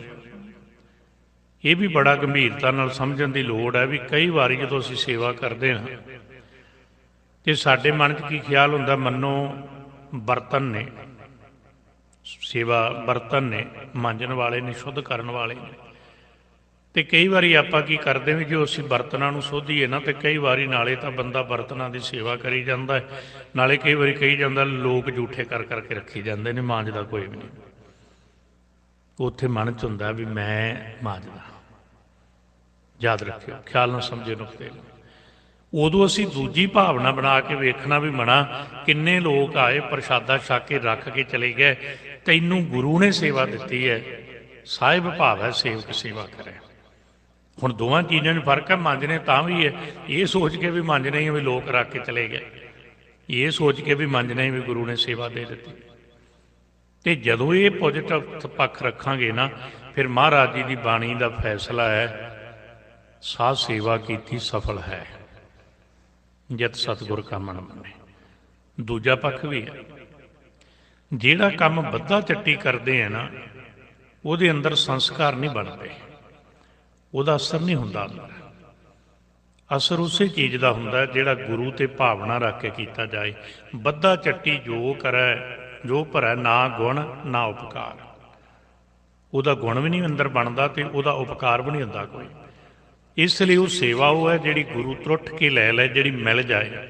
ਇਹ ਵੀ ਬੜਾ ਗੰਭੀਰਤਾ ਨਾਲ ਸਮਝਣ ਦੀ ਲੋੜ ਹੈ ਵੀ ਕਈ ਵਾਰੀ ਜਦੋਂ ਅਸੀਂ ਸੇਵਾ ਕਰਦੇ ਹਾਂ, ਤੇ ਸਾਡੇ ਮਨ 'ਚ ਕੀ ਖਿਆਲ ਹੁੰਦਾ, ਮੰਨੋ ਬਰਤਨ ਨੇ, ਸੇਵਾ ਬਰਤਨ ਨੇ, ਮਾਂਜਣ ਵਾਲੇ ਨੇ, ਸ਼ੁੱਧ ਕਰਨ ਵਾਲੇ ਨੇ। ਤੇ ਕਈ ਵਾਰੀ ਆਪਾਂ ਕੀ ਕਰਦੇ ਵੀ ਜੋ ਅਸੀਂ ਬਰਤਨਾਂ ਨੂੰ ਸੋਧੀਏ ਨਾ, ਤੇ ਕਈ ਵਾਰੀ ਨਾਲੇ ਤਾਂ ਬੰਦਾ ਬਰਤਨਾਂ ਦੀ ਸੇਵਾ ਕਰੀ ਜਾਂਦਾ ਨਾਲੇ ਕਈ ਵਾਰੀ ਕਹੀ ਜਾਂਦਾ, ਲੋਕ ਝੂਠੇ ਕਰ ਕਰਕੇ ਰੱਖੀ ਜਾਂਦੇ ਨੇ, ਮਾਂਜਦਾ ਕੋਈ ਵੀ ਨਹੀਂ। ਉੱਥੇ ਮਨ ਚ ਹੁੰਦਾ ਵੀ ਮੈਂ ਮਾਂਜਦਾ ਯਾਦ ਰੱਖਿਓ, ਖਿਆਲ ਨਾਲ ਸਮਝੇ ਨੁਕਤੇ ਨੂੰ। ਉਦੋਂ ਅਸੀਂ ਦੂਜੀ ਭਾਵਨਾ ਬਣਾ ਕੇ ਵੇਖਣਾ ਵੀ ਮਣਾ ਕਿੰਨੇ ਲੋਕ ਆਏ, ਪ੍ਰਸ਼ਾਦਾ ਛਕ ਕੇ ਰੱਖ ਕੇ ਚਲੇ ਗਏ। ਤੈਨੂੰ ਗੁਰੂ ਨੇ ਸੇਵਾ ਦਿੱਤੀ ਹੈ। ਸਾਹਿਬ ਭਾਵ ਹੈ ਸੇਵਕ ਸੇਵਾ ਕਰੇ। ਹੁਣ ਦੋਵਾਂ ਚੀਜ਼ਾਂ 'ਚ ਫ਼ਰਕ ਹੈ ਮੰਜਨੇ ਤਾਂ ਵੀ ਹੈ ਇਹ ਸੋਚ ਕੇ ਵੀ ਮੰਜਨੇ ਹੀ ਵੀ ਲੋਕ ਰੱਖ ਕੇ ਚਲੇ ਗਏ। ਇਹ ਸੋਚ ਕੇ ਵੀ ਮੰਜਨੇ ਹੀ ਵੀ ਗੁਰੂ ਨੇ ਸੇਵਾ ਦੇ ਦਿੱਤੀ। ਤੇ ਜਦੋਂ ਇਹ ਪੋਜ਼ਿਟਿਵ ਪੱਖ ਰੱਖਾਂਗੇ ਨਾ, ਫਿਰ ਮਹਾਰਾਜ ਜੀ ਦੀ ਬਾਣੀ ਦਾ ਫੈਸਲਾ ਹੈ, ਸਾਧ ਸੇਵਾ ਕੀਤੀ ਸਫਲ ਹੈ। ਜਿਤ ਸਤਿਗੁਰ ਕਾ ਮਨ ਮੰਨੇ। ਦੂਜਾ ਪੱਖ ਵੀ ਹੈ, ਜਿਹੜਾ ਕੰਮ ਬੱਧਾ ਚੱਟੀ ਕਰਦੇ ਆ ਨਾ, ਉਹਦੇ ਅੰਦਰ ਸੰਸਕਾਰ ਨਹੀਂ ਬਣਦੇ। ਉਹਦਾ ਅਸਰ ਨਹੀਂ ਹੁੰਦਾ ਅੰਦਰ। ਅਸਰ ਉਸੇ ਚੀਜ਼ ਦਾ ਹੁੰਦਾ ਜਿਹੜਾ ਗੁਰੂ ਤੇ ਭਾਵਨਾ ਰੱਖ ਕੇ ਕੀਤਾ ਜਾਏ। ਬੱਧਾ ਚੱਟੀ ਜੋ ਕਰੈ ਜੋ ਭਰੈ ਨਾ ਗੁਣ, ਨਾ ਉਪਕਾਰ। ਉਹਦਾ ਗੁਣ ਵੀ ਨਹੀਂ ਅੰਦਰ ਬਣਦਾ ਤੇ ਉਹਦਾ ਉਪਕਾਰ ਵੀ ਨਹੀਂ ਹੁੰਦਾ ਕੋਈ। ਇਸ ਲਈ ਉਹ ਸੇਵਾ ਉਹ ਹੈ ਜਿਹੜੀ ਗੁਰੂ ਤਰੁੱਠ ਕੇ ਲੈ ਲੈ, ਜਿਹੜੀ ਮਿਲ ਜਾਏ।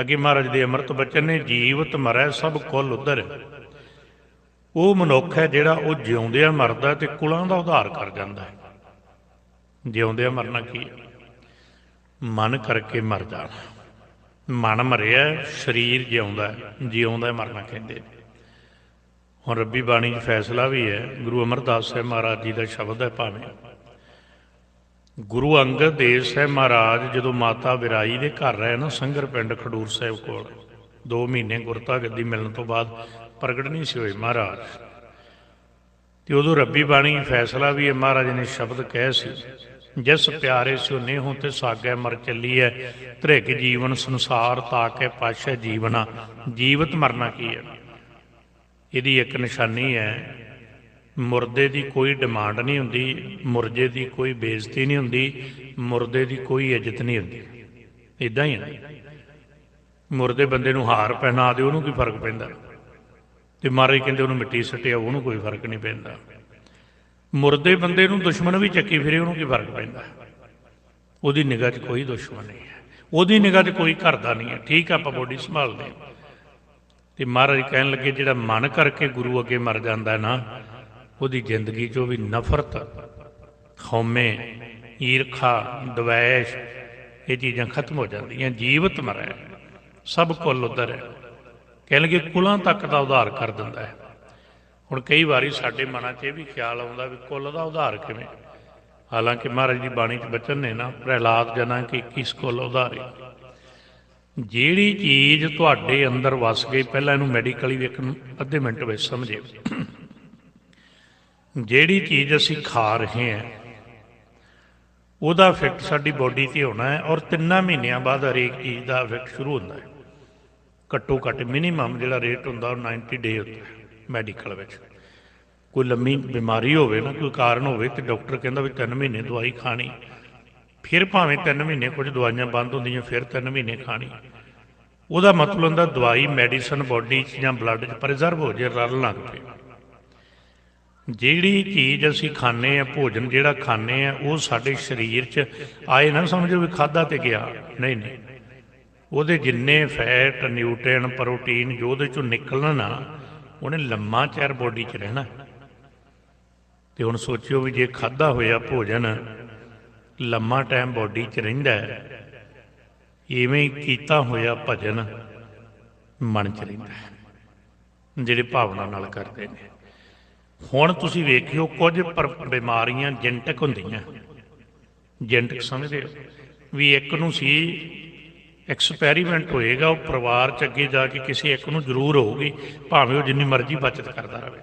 ਅੱਗੇ ਮਹਾਰਾਜ ਦੇ ਅੰਮ੍ਰਿਤ ਬਚਨ ਨੇ, ਜੀਵਤ ਮਰੈ, ਸਭ ਕੁੱਲ ਉਧਰ। ਉਹ ਮਨੁੱਖ ਹੈ ਜਿਹੜਾ ਉਹ ਜਿਉਂਦਿਆਂ ਮਰਦਾ ਤੇ ਕੁਲਾਂ ਦਾ ਉਧਾਰ ਕਰ ਜਾਂਦਾ ਹੈ। ਜਿਉਂਦਿਆਂ ਮਰਨਾ ਕੀ ਮਨ ਕਰਕੇ ਮਰ ਜਾਣਾ। ਮਨ ਮਰਿਆ, ਸਰੀਰ ਜਿਉਂਦਾ ਜਿਉਂਦਾ ਮਰਨਾ ਕਹਿੰਦੇ ਨੇ। ਹੁਣ ਰੱਬੀ ਬਾਣੀ 'ਚ ਫੈਸਲਾ ਵੀ ਹੈ, ਗੁਰੂ ਅਮਰਦਾਸ ਸਾਹਿਬ ਮਹਾਰਾਜ ਜੀ ਦਾ ਸ਼ਬਦ ਹੈ ਭਾਵੇਂ। ਗੁਰੂ ਅੰਗਦ ਦੇਵ ਸਾਹਿਬ ਮਹਾਰਾਜ ਜਦੋਂ ਮਾਤਾ ਵਿਰਾਈ ਦੇ ਘਰ ਰਹੇ ਨਾ, ਸੰਗਰ ਪਿੰਡ ਖਡੂਰ ਸਾਹਿਬ ਕੋਲ 2 ਮਹੀਨੇ ਗੁਰਤਾ ਗੱਦੀ ਮਿਲਣ ਤੋਂ ਬਾਅਦ ਪ੍ਰਗਟ ਨਹੀਂ ਸੀ ਹੋਏ ਮਹਾਰਾਜ। ਤੇ ਉਦੋਂ ਰੱਬੀ ਬਾਣੀ ਫੈਸਲਾ ਵੀ ਹੈ, ਮਹਾਰਾਜ ਨੇ ਸ਼ਬਦ ਕਹੇ ਸੀ ਜਿਸ ਪਿਆਰੇ ਸਿਓ ਨੇਹੋਂ ਤੇ ਸਾਗੈ ਮਰ ਚੱਲੀ ਚੱਲੀਐ ਧ੍ਰਿਗ ਜੀਵਨ ਸੰਸਾਰ ਤਾਕੈ ਪਾਸ਼ੈ ਜੀਵਨਾ, ਜੀਵਤ ਮਰਨਾ ਕੀ ਹੈ ਇਹਦੀ ਇੱਕ ਨਿਸ਼ਾਨੀ ਹੈ ਮੁਰਦੇ ਦੀ ਕੋਈ ਡਿਮਾਂਡ ਨਹੀਂ ਹੁੰਦੀ, ਮੁਰਜੇ ਦੀ ਕੋਈ ਬੇਇੱਜ਼ਤੀ ਨਹੀਂ ਹੁੰਦੀ, ਮੁਰਦੇ ਦੀ ਕੋਈ ਇੱਜ਼ਤ ਨਹੀਂ ਹੁੰਦੀ। ਇਦਾਂ ਹੀ ਹੈ ਮੁਰਦੇ ਬੰਦੇ ਨੂੰ ਹਾਰ ਪਹਿਨਾ ਦੇ, ਉਹਨੂੰ ਕੀ ਫ਼ਰਕ ਪੈਂਦਾ? ਤੇ ਮਾਰੇ ਕਹਿੰਦੇ ਉਹਨੂੰ ਮਿੱਟੀ ਸੱਟਿਆ, ਉਹਨੂੰ ਕੋਈ ਫ਼ਰਕ ਨਹੀਂ ਪੈਂਦਾ। ਮੁਰਦੇ ਬੰਦੇ ਨੂੰ ਦੁਸ਼ਮਣ ਵੀ ਚੱਕੀ ਫਿਰੇ, ਉਹਨੂੰ ਕੀ ਫ਼ਰਕ ਪੈਂਦਾ? ਉਹਦੀ ਨਿਗਾਹ 'ਚ ਕੋਈ ਦੁਸ਼ਮਣ ਨਹੀਂ ਹੈ। ਉਹਦੀ ਨਿਗਾਹ 'ਚ ਕੋਈ ਘਰ ਦਾ ਨਹੀਂ ਹੈ। ਠੀਕ ਆ, ਆਪਾਂ ਬੋਡੀ ਸੰਭਾਲਦੇ ਹਾਂ। ਤੇ ਮਹਾਰਾਜ ਕਹਿਣ ਲੱਗੇ, ਜਿਹੜਾ ਮਨ ਕਰਕੇ ਗੁਰੂ ਅੱਗੇ ਮਰ ਜਾਂਦਾ ਨਾ, ਉਹਦੀ ਜ਼ਿੰਦਗੀ 'ਚੋਂ ਵੀ ਨਫ਼ਰਤ, ਖੌਮੇ, ਈਰਖਾ, ਦਵੈਸ਼, ਇਹ ਚੀਜ਼ਾਂ ਖਤਮ ਹੋ ਜਾਂਦੀਆਂ। ਜੀਵਤ ਮਰੈ। ਸਭ ਕੁੱਲ ਉਧਰ ਹੈ। ਕਹਿਣ ਲੱਗੇ, ਕੁਲਾਂ ਤੱਕ ਦਾ ਉਧਾਰ ਕਰ ਦਿੰਦਾ ਹੈ। ਹੁਣ ਕਈ ਵਾਰੀ ਸਾਡੇ ਮਨਾਂ 'ਚ ਇਹ ਵੀ ਖਿਆਲ ਆਉਂਦਾ ਵੀ ਕੁੱਲ ਦਾ ਉਧਾਰ ਕਿਵੇਂ? ਹਾਲਾਂਕਿ ਮਹਾਰਾਜ ਦੀ ਬਾਣੀ 'ਚ ਬਚਨ ਨੇ ਨਾ, ਪ੍ਰਹਿਲਾਦ ਜਨਾਂ ਕਿ ਕਿਸ ਕੁੱਲ ਉਧਾਰੇ? ਜਿਹੜੀ ਚੀਜ਼ ਤੁਹਾਡੇ ਅੰਦਰ ਵਸ ਗਈ, ਪਹਿਲਾਂ ਇਹਨੂੰ ਮੈਡੀਕਲੀ ਵੇਖਣ, ਅੱਧੇ ਮਿੰਟ ਵਿੱਚ ਸਮਝੇ। ਜਿਹੜੀ ਚੀਜ਼ ਅਸੀਂ ਖਾ ਰਹੇ ਹਾਂ, ਉਹਦਾ ਇਫੈਕਟ ਸਾਡੀ ਬੋਡੀ ਤੇ ਹੋਣਾ ਹੈ ਔਰ ਤਿੰਨਾਂ ਮਹੀਨਿਆਂ ਬਾਅਦ ਹਰੇਕ ਚੀਜ਼ ਦਾ ਇਫੈਕਟ ਸ਼ੁਰੂ ਹੁੰਦਾ ਹੈ। ਘੱਟੋ ਘੱਟ ਮਿਨੀਮਮ ਜਿਹੜਾ ਰੇਟ ਹੁੰਦਾ ਉਹ 90 ਡੇ ਹੁੰਦਾ ਹੈ। ਮੈਡੀਕਲ ਵਿੱਚ। ਕੋਈ ਲੰਮੀ ਬਿਮਾਰੀ ਹੋਵੇ ਨਾ, ਕੋਈ ਕਾਰਨ ਹੋਵੇ, ਤੇ ਡਾਕਟਰ ਕਹਿੰਦਾ ਵੀ 3 ਮਹੀਨੇ ਦਵਾਈ ਖਾਣੀ। ਫਿਰ ਭਾਵੇਂ 3 ਮਹੀਨੇ ਕੁਝ ਦਵਾਈਆਂ ਬੰਦ ਹੁੰਦੀਆਂ, ਫਿਰ 3 ਮਹੀਨੇ ਖਾਣੀ। ਉਹਦਾ ਮਤਲਬ ਹੁੰਦਾ ਦਵਾਈ ਮੈਡੀਸਨ ਬਾਡੀ 'ਚ ਜਾਂ ਬਲੱਡ 'ਚ ਪ੍ਰੀਜ਼ਰਵ ਹੋ ਜੇ, ਰਲ ਲੱਗ ਪਏ ਜਿਹੜੀ ਚੀਜ਼ ਅਸੀਂ ਖਾਂਦੇ ਆ ਭੋਜਨ ਜਿਹੜਾ ਖਾਂਦੇ ਆ ਉਹ ਸਾਡੇ ਸਰੀਰ 'ਚ ਆਏ ਨਾ, ਸਮਝੋ ਵੀ ਖਾਦਾ ਤੇ ਗਿਆ। ਨਹੀਂ ਨਹੀਂ। ਉਹਦੇ ਜਿੰਨੇ ਫੈਟ, ਨਿਊਟ੍ਰੀਨ, ਪ੍ਰੋਟੀਨ ਜੋ ਉਹਦੇ ਚੋਂ ਨਿਕਲਣ ਨਾ ਉਹਨੇ ਲੰਮਾ ਚਿਰ ਬੋਡੀ 'ਚ ਰਹਿਣਾ। ਤੇ ਹੁਣ ਸੋਚਿਓ ਵੀ ਜੇ ਖਾਦਾ ਹੋਇਆ ਭੋਜਨ, ਲੰਮਾ ਟਾਈਮ ਬੋਡੀ 'ਚ ਰਹਿੰਦਾ ਹੈ, ਇਵੇਂ ਹੀ ਕੀਤਾ ਹੋਇਆ ਭਜਨ ਮਨ 'ਚ ਰਹਿੰਦਾ ਹੈ, ਜਿਹੜੇ ਭਾਵਨਾ ਨਾਲ ਕਰਦੇ ਨੇ। ਹੁਣ ਤੁਸੀਂ ਵੇਖਿਓ ਕੁਝ ਪਰ- ਬਿਮਾਰੀਆਂ ਜੈਨਟਿਕ ਹੁੰਦੀਆਂ। ਜੈਨਟਿਕ ਸਮਝਦੇ ਹੋ ਵੀ ਇੱਕ ਨੂੰ ਸੀ ਐਕਸਪੈਰੀਮੈਂਟ ਹੋਏਗਾ, ਉਹ ਪਰਿਵਾਰ ਚ ਅੱਗੇ ਜਾ ਕੇ ਕਿਸੇ ਇੱਕ ਨੂੰ ਜ਼ਰੂਰ ਹੋਊਗੀ, ਭਾਵੇਂ ਉਹ ਜਿੰਨੀ ਮਰਜ਼ੀ ਬਚਤ ਕਰਦਾ ਰਹੇ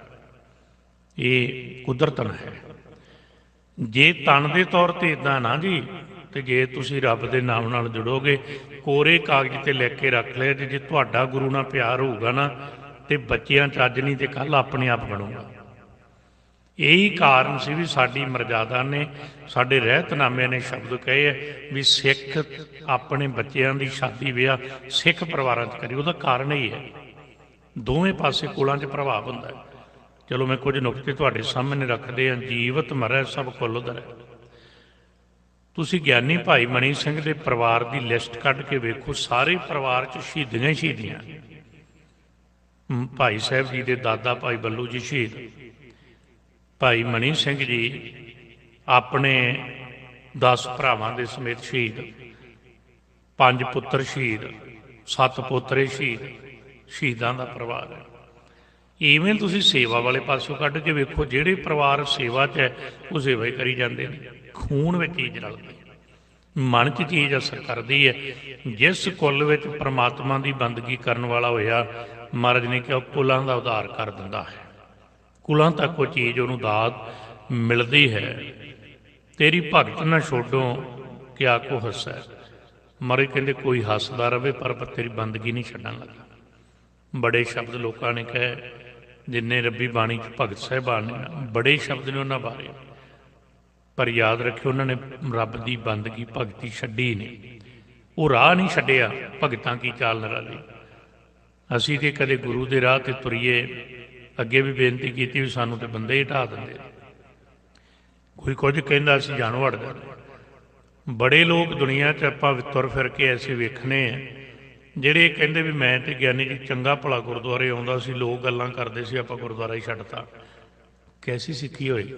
ਇਹ ਕੁਦਰਤਨ ਹੈ। ਜੇ ਤਨ ਦੇ ਤੌਰ ਤੇ ਇਦਾਂ ਨਾ ਜੀ, ਤੇ ਜੇ ਤੁਸੀਂ ਰੱਬ ਦੇ ਨਾਮ ਨਾਲ ਜੁੜੋਗੇ, ਕੋਰੇ ਕਾਗਜ਼ ਤੇ ਲਿਖ ਕੇ ਰੱਖ ਲਿਆ ਜੇ ਤੁਹਾਡਾ ਗੁਰੂ ਨਾਲ ਪਿਆਰ ਹੋਊਗਾ ਨਾ, ਤੇ ਬੱਚਿਆਂ ਚ ਅੱਜ ਨਹੀਂ ਤੇ ਕੱਲ ਆਪਣੇ ਆਪ ਬਣੂਗਾ। ਇਹੀ ਕਾਰਨ ਸੀ ਵੀ ਸਾਡੀ ਮਰਜ਼ਾਦਾ ਨੇ, ਸਾਡੇ ਰਹਿਤਨਾਮੇ ਨੇ ਸ਼ਬਦ ਕਹੇ ਹੈ ਵੀ ਸਿੱਖ ਆਪਣੇ ਬੱਚਿਆਂ ਦੀ ਸ਼ਾਦੀ ਵਿਆਹ ਸਿੱਖ ਪਰਿਵਾਰਾਂ 'ਚ ਕਰੀ, ਉਹਦਾ ਕਾਰਨ ਹੀ ਹੈ। ਦੋਵੇਂ ਪਾਸੇ ਕੋਲਾਂ 'ਚ ਪ੍ਰਭਾਵ ਹੁੰਦਾ ਹੈ। ਚਲੋ ਮੈਂ ਕੁਝ ਨੁਕਤੇ ਤੁਹਾਡੇ ਸਾਹਮਣੇ ਰੱਖਦੇ ਹਾਂ। ਜੀਵਤ ਮਰੈ, ਸਭ ਕੁੱਲ ਉਧਰ ਤੁਸੀਂ ਗਿਆਨੀ ਭਾਈ ਮਣੀ ਸਿੰਘ ਦੇ ਪਰਿਵਾਰ ਦੀ ਲਿਸਟ ਕੱਢ ਕੇ ਵੇਖੋ, ਸਾਰੇ ਪਰਿਵਾਰ 'ਚ ਸ਼ਹੀਦੀਆਂ ਸ਼ਹੀਦੀਆਂ। ਭਾਈ ਸਾਹਿਬ ਜੀ ਦੇ ਦਾਦਾ ਭਾਈ ਬੱਲੂ ਜੀ ਸ਼ਹੀਦ। ਭਾਈ ਮਣੀ ਸਿੰਘ ਜੀ ਆਪਣੇ 10 ਭਰਾਵਾਂ ਦੇ ਸਮੇਤ ਸ਼ਹੀਦ, ਪੰਜ ਪੁੱਤਰ ਸ਼ਹੀਦ, ਸੱਤ ਪੋਤਰੇ ਸ਼ਹੀਦ, ਸ਼ਹੀਦਾਂ ਦਾ ਪਰਿਵਾਰ ਹੈ। ਇਵੇਂ ਤੁਸੀਂ ਸੇਵਾ ਵਾਲੇ ਪਾਸੋਂ ਕੱਢ ਕੇ ਵੇਖੋ, ਜਿਹੜੇ ਪਰਿਵਾਰ ਸੇਵਾ 'ਚ ਹੈ, ਉਹ ਸੇਵਾ ਹੀ ਕਰੀ ਜਾਂਦੇ ਨੇ। ਖੂਨ ਵਿੱਚ ਚੀਜ਼ ਰਲਦੀ ਮਨ 'ਚ ਚੀਜ਼ ਅਸਰ ਕਰਦੀ ਹੈ। ਜਿਸ ਕੁੱਲ ਵਿੱਚ ਪ੍ਰਮਾਤਮਾ ਦੀ ਬੰਦਗੀ ਕਰਨ ਵਾਲਾ ਹੋਇਆ, ਮਹਾਰਾਜ ਨੇ ਕਿਹਾ ਕੁਲਾਂ ਦਾ ਉਧਾਰ ਕਰ ਦਿੰਦਾ ਹੈ। ਕੁਲਾਂ ਤੱਕ ਉਹ ਚੀਜ਼ ਉਹਨੂੰ ਦਾਤ ਮਿਲਦੀ ਹੈ। ਤੇਰੀ ਭਗਤ ਨਾ ਛੋਡੋ ਕਿਆ ਕੋ ਹੱਸੈ। ਮਰੇ ਕਹਿੰਦੇ ਕੋਈ ਹੱਸਦਾ ਰਵੇ ਪਰ ਤੇਰੀ ਬੰਦਗੀ ਨਹੀਂ ਛੱਡਣ ਲੱਗਾ। ਬੜੇ ਸ਼ਬਦ ਲੋਕਾਂ ਨੇ ਕਹੇ, ਜਿੰਨੇ ਰੱਬੀ ਬਾਣੀ ਚ ਭਗਤ ਸਾਹਿਬਾਨ ਨੇ, ਬੜੇ ਸ਼ਬਦ ਨੇ ਉਹਨਾਂ ਬਾਰੇ। ਪਰ ਯਾਦ ਰੱਖਿਓ ਉਹਨਾਂ ਨੇ ਰੱਬ ਦੀ ਬੰਦਗੀ, ਭਗਤੀ ਛੱਡੀ ਨਹੀਂ। ਉਹ ਰਾਹ ਨਹੀਂ ਛੱਡਿਆ ਭਗਤਾਂ ਕੀ ਚਾਲ ਨਰਾਲੀ। ਅਸੀਂ ਤੇ ਕਦੇ ਗੁਰੂ ਦੇ ਰਾਹ ਤੇ ਤੁਰੀਏ ਅੱਗੇ ਵੀ ਬੇਨਤੀ ਕੀਤੀ ਵੀ ਸਾਨੂੰ ਤੇ ਬੰਦੇ ਹੀ ਢਾ ਦਿੰਦੇ ਕੋਈ ਕੁਝ ਕਹਿੰਦਾ ਅਸੀਂ ਜਾਣ ਵੜਦੇ ਬੜੇ ਲੋਕ ਦੁਨੀਆ 'ਚ ਆਪਾਂ ਤੁਰ ਫਿਰ ਕੇ ਐਸੇ ਵੇਖਣੇ ਆ, ਜਿਹੜੇ ਕਹਿੰਦੇ ਵੀ ਮੈਂ ਤੇ ਗਿਆਨੀ ਜੀ ਚੰਗਾ ਭਲਾ ਗੁਰਦੁਆਰੇ ਆਉਂਦਾ ਸੀ, ਲੋਕ ਗੱਲਾਂ ਕਰਦੇ ਸੀ, ਆਪਾਂ ਗੁਰਦੁਆਰਾ ਹੀ ਛੱਡਤਾ। ਕੈਸੀ ਸਿੱਖੀ ਹੋਈ?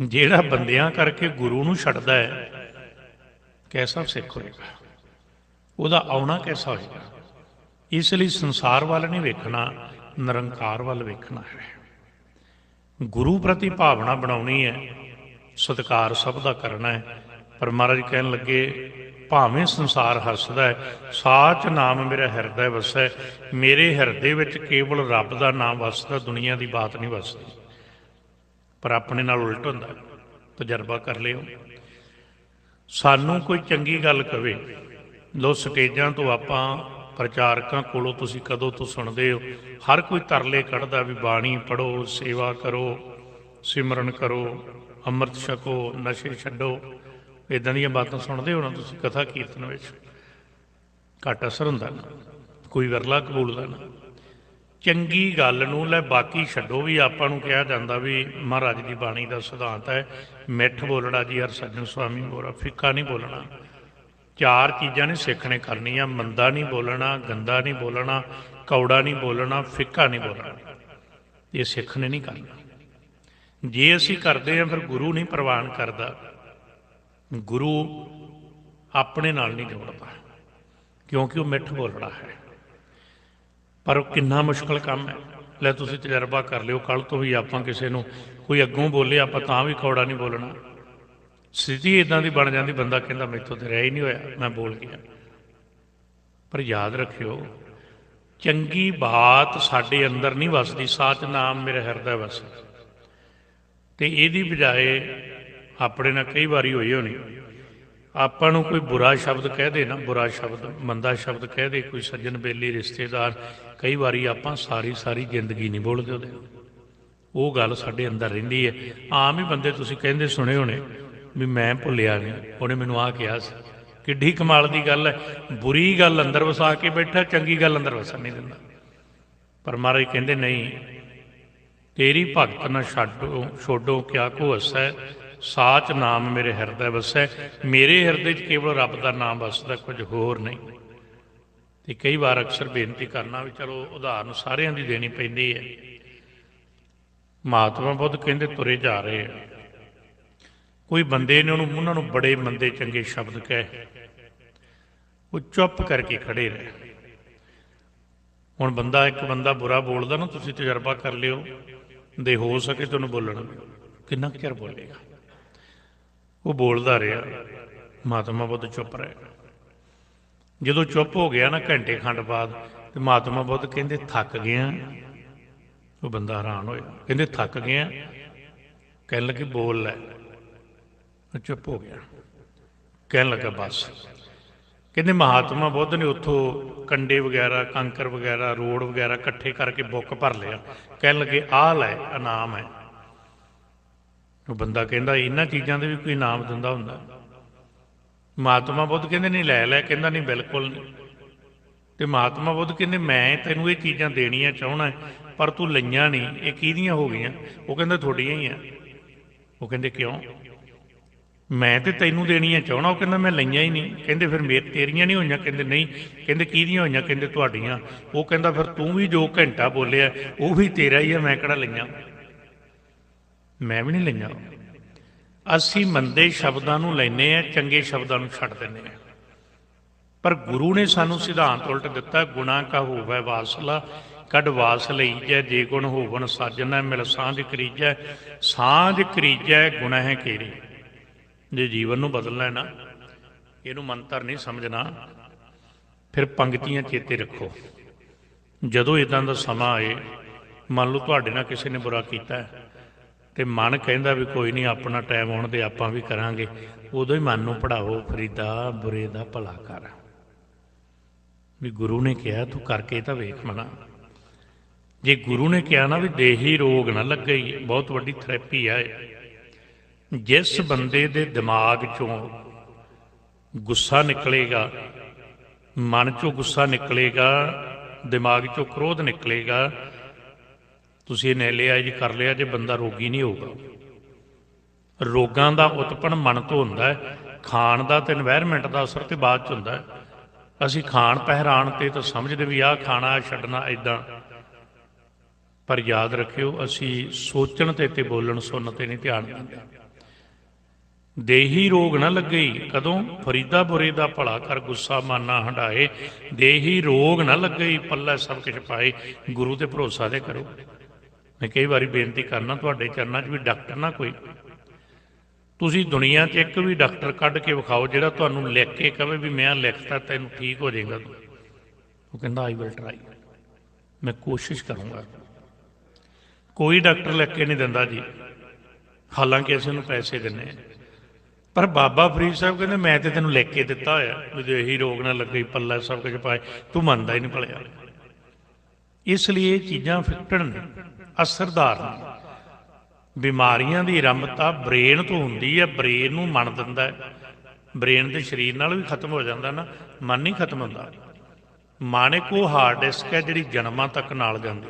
ਜਿਹੜਾ ਬੰਦਿਆਂ ਕਰਕੇ ਗੁਰੂ ਨੂੰ ਛੱਡਦਾ ਹੈ, ਕੈਸਾ ਸਿੱਖ ਹੋਏਗਾ? ਉਹਦਾ ਆਉਣਾ ਕੈਸਾ ਹੋਏਗਾ? ਇਸ ਲਈ ਸੰਸਾਰ ਵੱਲ ਨਹੀਂ ਵੇਖਣਾ ਨਿਰੰਕਾਰ ਵੱਲ ਵੇਖਣਾ ਹੈ। ਗੁਰੂ ਪ੍ਰਤੀ ਭਾਵਨਾ ਬਣਾਉਣੀ ਹੈ। ਸਤਿਕਾਰ ਸਭ ਦਾ ਕਰਨਾ ਹੈ। ਪਰ ਮਹਾਰਾਜ ਕਹਿਣ ਲੱਗੇ, ਭਾਵੇਂ ਸੰਸਾਰ ਹੱਸਦਾ ਹੈ, ਸਾਚ ਨਾਮ ਮੇਰਾ ਹਿਰਦਾ ਵਸੈ। ਮੇਰੇ ਹਿਰਦੇ ਵਿੱਚ ਕੇਵਲ ਰੱਬ ਦਾ ਨਾਮ ਵਸਦਾ, ਦੁਨੀਆ ਦੀ ਬਾਤ ਨਹੀਂ ਵਸਦੀ। ਪਰ ਆਪਣੇ ਨਾਲ ਉਲਟ ਹੁੰਦਾ ਤਜਰਬਾ ਕਰ ਲਿਓ। ਸਾਨੂੰ ਕੋਈ ਚੰਗੀ ਗੱਲ ਕਵੇ ਲੋ ਸਟੇਜਾਂ ਤੋਂ ਆਪਾਂ ਪ੍ਰਚਾਰਕਾਂ ਕੋਲੋਂ ਤੁਸੀਂ ਕਦੋਂ ਤੋਂ ਸੁਣਦੇ ਹੋ? ਹਰ ਕੋਈ ਤਰਲੇ ਕੱਢਦਾ ਵੀ ਬਾਣੀ ਪੜੋ ਸੇਵਾ ਕਰੋ, ਸਿਮਰਨ ਕਰੋ, ਅੰਮ੍ਰਿਤ ਛਕੋ, ਨਸ਼ੇ ਛੱਡੋ। ਇਦਾਂ ਦੀਆਂ ਬਾਤਾਂ ਸੁਣਦੇ ਹੋ ਨਾ ਤੁਸੀਂ ਕਥਾ ਕੀਰਤਨ ਵਿੱਚ? ਘੱਟ ਅਸਰ ਹੁੰਦਾ ਨਾ, ਕੋਈ ਵਰਲਾ ਕਬੂਲਦਾ ਨਾ। ਚੰਗੀ ਗੱਲ ਨੂੰ ਲੈ ਬਾਕੀ ਛੱਡੋ ਵੀ ਆਪਾਂ ਨੂੰ ਕਿਹਾ ਜਾਂਦਾ ਵੀ ਮਹਾਰਾਜ ਦੀ ਬਾਣੀ ਦਾ ਸਿਧਾਂਤ ਹੈ, ਮਿੱਠ ਬੋਲਣਾ ਜੀ ਹਰ ਸੱਜਣ ਸੁਆਮੀ ਮੋਰਾ ਫਿੱਕਾ ਨਹੀਂ ਬੋਲਣਾ। ਚਾਰ ਚੀਜ਼ਾਂ ਨੇ ਸਿੱਖ ਨੇ ਕਰਨੀਆਂ, ਮੰਦਾ ਨਹੀਂ ਬੋਲਣਾ, ਗੰਦਾ ਨਹੀਂ ਬੋਲਣਾ, ਕੌੜਾ ਨਹੀਂ ਬੋਲਣਾ, ਫਿੱਕਾ ਨਹੀਂ ਬੋਲਣਾ। ਇਹ ਸਿੱਖ ਨੇ ਨਹੀਂ ਕਰਨਾ। ਜੇ ਅਸੀਂ ਕਰਦੇ ਹਾਂ, ਫਿਰ ਗੁਰੂ ਨਹੀਂ ਪ੍ਰਵਾਨ ਕਰਦਾ। ਗੁਰੂ ਆਪਣੇ ਨਾਲ ਨਹੀਂ ਜੋੜਦਾ, ਕਿਉਂਕਿ ਉਹ ਮਿੱਠ ਬੋਲਣਾ ਹੈ। ਪਰ ਉਹ ਕਿੰਨਾ ਮੁਸ਼ਕਲ ਕੰਮ ਹੈ। ਲੈ ਤੁਸੀਂ ਤਜਰਬਾ ਕਰ ਲਿਓ ਕੱਲ ਤੋਂ ਹੀ ਆਪਾਂ ਕਿਸੇ ਨੂੰ ਕੋਈ ਅੱਗੋਂ ਬੋਲੇ, ਆਪਾਂ ਤਾਂ ਵੀ ਕੌੜਾ ਨਹੀਂ ਬੋਲਣਾ। ਸਥਿਤੀ ਇਦਾਂ ਦੀ ਬਣ ਜਾਂਦੀ, ਬੰਦਾ ਕਹਿੰਦਾ ਮੈਥੋਂ ਤੇ ਰਹਿ ਹੀ ਨਹੀਂ ਹੋਇਆ, ਮੈਂ ਬੋਲ ਗਿਆ ਪਰ ਯਾਦ ਰੱਖਿਓ, ਚੰਗੀ ਬਾਤ ਸਾਡੇ ਅੰਦਰ ਨਹੀਂ ਵਸਦੀ, ਸਾਚ ਨਾਮ ਮੇਰੇ ਹਿਰਦਾ ਵਸਦਾ ਤੇ ਇਹਦੀ ਬਜਾਏ ਆਪਣੇ ਨਾਲ ਕਈ ਵਾਰੀ ਹੋਈ ਹੋਣੀ, ਆਪਾਂ ਨੂੰ ਕੋਈ ਬੁਰਾ ਸ਼ਬਦ ਕਹਿ ਦੇ ਨਾ, ਬੁਰਾ ਸ਼ਬਦ, ਮੰਦਾ ਸ਼ਬਦ ਕਹਿ ਦੇ, ਕੋਈ ਸੱਜਣ ਬੇਲੀ, ਰਿਸ਼ਤੇਦਾਰ, ਕਈ ਵਾਰੀ ਆਪਾਂ ਸਾਰੀ ਸਾਰੀ ਜ਼ਿੰਦਗੀ ਨਹੀਂ ਬੋਲਦੇ ਉਹਦੇ। ਉਹ ਗੱਲ ਸਾਡੇ ਅੰਦਰ ਰਹਿੰਦੀ ਹੈ। ਆਮ ਹੀ ਬੰਦੇ ਤੁਸੀਂ ਕਹਿੰਦੇ ਸੁਣੇ ਹੋਣੇ ਵੀ ਮੈਂ ਭੁੱਲਿਆ ਨਹੀਂ ਉਹਨੇ ਮੈਨੂੰ ਆਹ ਕਿਹਾ ਸੀ, ਕਿੱਡੀ ਕਮਾਲ ਦੀ ਗੱਲ ਹੈ ਬੁਰੀ ਗੱਲ ਅੰਦਰ ਵਸਾ ਕੇ ਬੈਠਾ, ਚੰਗੀ ਗੱਲ ਅੰਦਰ ਵਸਣ ਨਹੀਂ ਦਿੰਦਾ। ਪਰ ਮਹਾਰਾਜ ਕਹਿੰਦੇ, ਨਹੀਂ, ਤੇਰੀ ਭਗਤ ਨਾ ਛੱਡੋ, ਛੋਡੋ, ਕਿਆ ਕੋ ਹਸੈ? ਸਾਚ ਨਾਮ ਮੇਰੇ ਹਿਰਦੇ ਵਸੈ। ਮੇਰੇ ਹਿਰਦੇ 'ਚ ਕੇਵਲ ਰੱਬ ਦਾ ਨਾਮ ਵਸਦਾ, ਕੁਝ ਹੋਰ ਨਹੀਂ। ਤੇ ਕਈ ਵਾਰ ਅਕਸਰ ਬੇਨਤੀ ਕਰਨਾ ਵੀ ਚਲੋ, ਉਦਾਹਰਨ ਸਾਰਿਆਂ ਦੀ ਦੇਣੀ ਪੈਂਦੀ ਹੈ ਮਹਾਤਮਾ ਬੁੱਧ ਕਹਿੰਦੇ, ਤੁਰੇ ਜਾ ਰਹੇ ਆ। ਕੋਈ ਬੰਦੇ ਨੇ ਉਹਨੂੰ, ਉਹਨਾਂ ਨੂੰ ਬੜੇ ਮੰਦੇ ਚੰਗੇ ਸ਼ਬਦ ਕਹੇ। ਉਹ ਚੁੱਪ ਕਰਕੇ ਖੜੇ ਰਹੇ। ਹੁਣ ਬੰਦਾ, ਇੱਕ ਬੰਦਾ ਬੁਰਾ ਬੋਲਦਾ ਨਾ, ਤੁਸੀਂ ਤਜਰਬਾ ਕਰ ਲਿਓ। ਦੇ ਹੋ ਸਕੇ ਤੁਹਾਨੂੰ ਬੋਲਣ। ਕਿੰਨਾ ਕੁ ਚਿਰ ਬੋਲੇਗਾ? ਉਹ ਬੋਲਦਾ ਰਿਹਾ। ਮਹਾਤਮਾ ਬੁੱਧ ਚੁੱਪ ਰਹੇ। ਜਦੋਂ ਚੁੱਪ ਹੋ ਗਿਆ ਨਾ ਘੰਟੇ ਖੰਡ ਬਾਅਦ, ਤੇ ਮਹਾਤਮਾ ਬੁੱਧ ਕਹਿੰਦੇ, ਥੱਕ ਗਿਆ ਉਹ ਬੰਦਾ ਹੈਰਾਨ ਹੋਇਆ। ਕਹਿੰਦੇ, ਥੱਕ ਗਿਆ ਕਹਿਣ ਲੱਗੇ, ਬੋਲ ਲੈ। ਉਹ ਚੁੱਪ ਹੋ ਗਿਆ। ਕਹਿਣ ਲੱਗਾ, ਬਸ। ਕਹਿੰਦੇ, ਮਹਾਤਮਾ ਬੁੱਧ ਨੇ ਉੱਥੋਂ ਕੰਡੇ ਵਗੈਰਾ, ਕੰਕਰ ਵਗੈਰਾ ਰੋੜ ਵਗੈਰਾ ਇਕੱਠੇ ਕਰਕੇ ਬੁੱਕ ਭਰ ਲਿਆ। ਕਹਿਣ ਲੱਗੇ, ਆਹ ਲੈ, ਇਨਾਮ ਹੈ। ਉਹ ਬੰਦਾ ਕਹਿੰਦਾ, ਇਹਨਾਂ ਚੀਜ਼ਾਂ ਦੇ ਵੀ ਕੋਈ ਇਨਾਮ ਦਿੰਦਾ ਹੁੰਦਾ? ਮਹਾਤਮਾ ਬੁੱਧ ਕਹਿੰਦੇ, ਨਹੀਂ, ਲੈ ਲੈ। ਕਹਿੰਦਾ, ਨਹੀਂ, ਬਿਲਕੁਲ ਨਹੀਂ। ਤੇ ਮਹਾਤਮਾ ਬੁੱਧ ਕਹਿੰਦੇ, ਮੈਂ ਤੈਨੂੰ ਇਹ ਚੀਜ਼ਾਂ ਦੇਣੀਆਂ ਚਾਹਣਾ ਪਰ ਤੂੰ ਲਈਆਂ ਨਹੀਂ। ਇਹ ਕਿਹਦੀਆਂ ਹੋ ਗਈਆਂ? ਉਹ ਕਹਿੰਦਾ, ਤੁਹਾਡੀਆਂ ਹੀ ਆ। ਉਹ ਕਹਿੰਦੇ, ਕਿਉਂ? ਮੈਂ ਤੇ ਤੈਨੂੰ ਦੇਣੀਆਂ ਚਾਹਣਾ, ਉਹ ਕਹਿੰਦਾ ਮੈਂ ਲਈਆਂ ਹੀ ਨਹੀਂ। ਕਹਿੰਦੇ ਫਿਰ ਮੇਰੇ ਤੇਰੀਆਂ ਨਹੀਂ ਹੋਈਆਂ, ਕਹਿੰਦੇ ਨਹੀਂ। ਕਹਿੰਦੇ ਕਿਹਦੀਆਂ ਹੋਈਆਂ? ਕਹਿੰਦੇ ਤੁਹਾਡੀਆਂ। ਉਹ ਕਹਿੰਦਾ ਫਿਰ ਤੂੰ ਵੀ ਜੋ ਘੰਟਾ ਬੋਲਿਆ, ਉਹ ਵੀ ਤੇਰਾ ਹੀ ਹੈ ਮੈਂ ਕਿਹੜਾ ਲਈਆਂ? ਮੈਂ ਵੀ ਨਹੀਂ ਲਈਆਂ। ਅਸੀਂ ਮੰਦੇ ਸ਼ਬਦਾਂ ਨੂੰ ਲੈਨੇ ਆ ਚੰਗੇ ਸ਼ਬਦਾਂ ਨੂੰ ਛੱਡ ਦਿੰਨੇ ਆ ਪਰ ਗੁਰੂ ਨੇ ਸਾਨੂੰ ਸਿਧਾਂਤ ਉਲਟ ਦਿੱਤਾ, ਗੁਣਾ ਕਾ ਹੋਵੇ ਵਾਸਲਾ, ਕੱਢ ਵਾਸ ਲਈ ਜੈ ਜੇ ਗੁਣ ਹੋਵਨ ਸਾਜਨਾ, ਮਿਲ ਸਾਂਝ ਕਰੀਜੈ ਸਾਂਝ ਕਰੀਜੈ ਗੁਣ ਹੈ ਕੇਰੀ। ਜੇ ਜੀਵਨ ਨੂੰ ਬਦਲਣਾ ਹੈ ਨਾ ਇਹਨੂੰ ਮੰਤਰ ਨਹੀਂ ਸਮਝਣਾ, ਫਿਰ ਪੰਕਤੀਆਂ ਚੇਤੇ ਰੱਖੋ। ਜਦੋਂ ਇਦਾਂ ਦਾ ਸਮਾਂ ਆਏ, ਮੰਨ ਲਓ ਤੁਹਾਡੇ ਨਾਲ ਕਿਸੇ ਨੇ ਬੁਰਾ ਕੀਤਾ ਹੈ ਤੇ ਮਨ ਕਹਿੰਦਾ ਵੀ ਕੋਈ ਨਹੀਂ, ਆਪਣਾ ਟਾਈਮ ਆਉਣ ਦੇ ਆਪਾਂ ਵੀ ਕਰਾਂਗੇ, ਉਦੋਂ ਹੀ ਮਨ ਨੂੰ ਪੜਾਓ ਫਰੀਦਾ ਬੁਰੇ ਦਾ ਭਲਾ ਕਰ। ਵੀ ਗੁਰੂ ਨੇ ਕਿਹਾ, ਤੂੰ ਕਰਕੇ ਤਾਂ ਵੇਖ ਮਨਾ। ਜੇ ਗੁਰੂ ਨੇ ਕਿਹਾ ਨਾ ਵੀ ਦੇਹੀ ਰੋਗ ਨਾ ਲੱਗੇ, ਬਹੁਤ ਵੱਡੀ ਥੈਰੇਪੀ ਆ ਇਹ। ਜਿਸ ਬੰਦੇ ਦੇ ਦਿਮਾਗ ਚੋਂ ਗੁੱਸਾ ਨਿਕਲੇਗਾ, ਮਨ ਚੋਂ ਗੁੱਸਾ ਨਿਕਲੇਗਾ, ਦਿਮਾਗ ਚੋਂ ਕ੍ਰੋਧ ਨਿਕਲੇਗਾ, ਤੁਸੀਂ ਇਹ ਲਿਆ ਜੀ, ਕਰ ਲਿਆ ਜੇ ਬੰਦਾ ਰੋਗੀ ਨਹੀਂ ਹੋਊਗਾ। ਰੋਗਾਂ ਦਾ ਉਤਪਨ ਮਨ ਤੋਂ ਹੁੰਦਾ ਹੈ, ਖਾਣ ਦਾ ਤੇ এনवायरमेंट ਦਾ ਅਸਰ ਤੇ ਬਾਅਦ ਚ ਹੁੰਦਾ ਅਸੀਂ ਖਾਣ ਪਹਿਰਾਨ ਤੇ ਤਾਂ ਸਮਝਦੇ ਵੀ ਆਹ ਖਾਣਾ ਛੱਡਣਾ ਇਦਾਂ ਪਰ ਯਾਦ ਰੱਖਿਓ, ਅਸੀਂ ਸੋਚਣ ਤੇ ਤੇ ਬੋਲਣ, ਸੁਣਨ ਤੇ ਨਹੀਂ ਧਿਆਨ ਦਿੰਦੇ। ਦੇਹੀ ਰੋਗ ਨਾ ਲੱਗਈ ਕਦੋਂ ਫਰੀਦਾਪੁਰੇ ਦਾ ਭਲਾ ਕਰ ਗੁੱਸਾ ਮਾਨਾ ਹੰਡਾਏ ਦੇਹੀ ਰੋਗ ਨਾ ਲੱਗਈ ਪੱਲੇ ਸਭ ਕੁਝ ਪਾਏ। ਗੁਰੂ ਤੇ ਭਰੋਸਾ ਦੇ ਕਰੋ। ਮੈਂ ਕਈ ਵਾਰੀ ਬੇਨਤੀ ਕਰਨਾ ਤੁਹਾਡੇ ਚਰਨਾਂ 'ਚ ਵੀ, ਡਾਕਟਰ ਨਾ ਕੋਈ। ਤੁਸੀਂ ਦੁਨੀਆ 'ਚ ਇੱਕ ਵੀ ਡਾਕਟਰ ਕੱਢ ਕੇ ਵਿਖਾਓ, ਜਿਹੜਾ ਤੁਹਾਨੂੰ ਲਿਖ ਕੇ ਕਹੇ ਵੀ ਮੈਂ ਲਿਖਤਾ, ਤੈਨੂੰ ਠੀਕ ਹੋ ਜਾਏਗਾ ਤੂੰ। ਉਹ ਕਹਿੰਦਾ ਆਈ ਵਿਲ ਟਰਾਈ ਮੈਂ ਕੋਸ਼ਿਸ਼ ਕਰੂੰਗਾ। ਕੋਈ ਡਾਕਟਰ ਲਿਖ ਕੇ ਨਹੀਂ ਦਿੰਦਾ ਜੀ। ਹਾਲਾਂਕਿ ਅਸੀਂ ਉਹਨੂੰ ਪੈਸੇ ਦਿੰਨੇ ਆ ਪਰ ਬਾਬਾ ਫਰੀਦ ਸਾਹਿਬ ਕਹਿੰਦੇ, ਮੈਂ ਤੇ ਤੈਨੂੰ ਲਿਖ ਕੇ ਦਿੱਤਾ ਹੋਇਆ। ਵੀ ਇਹੀ ਰੋਗ ਨਾ ਲੱਗੇ, ਪੱਲਾ ਸਭ ਕੁਝ ਪਾਏ, ਤੂੰ ਮੰਨਦਾ ਹੀ ਨਹੀਂ ਭਲਿਆ। ਇਸ ਲਈ ਇਹ ਚੀਜ਼ਾਂ ਫਿੱਟਣ ਨੇ, ਅਸਰਦਾਰ ਨੇ। ਬਿਮਾਰੀਆਂ ਦੀ ਆਰੰਭਤਾ ਬ੍ਰੇਨ ਤੋਂ ਹੁੰਦੀ ਹੈ, ਬ੍ਰੇਨ ਨੂੰ ਮਨ ਦਿੰਦਾ ਹੈ। ਬ੍ਰੇਨ ਤੇ ਸਰੀਰ ਨਾਲ ਵੀ ਖਤਮ ਹੋ ਜਾਂਦਾ ਨਾ, ਮਨ ਨਹੀਂ ਖਤਮ ਹੁੰਦਾ। ਮਨ ਕੋ ਹਾਰਡ ਡਿਸਕ ਹੈ ਜਿਹੜੀ ਜਨਮਾਂ ਤੱਕ ਨਾਲ ਜਾਂਦੀ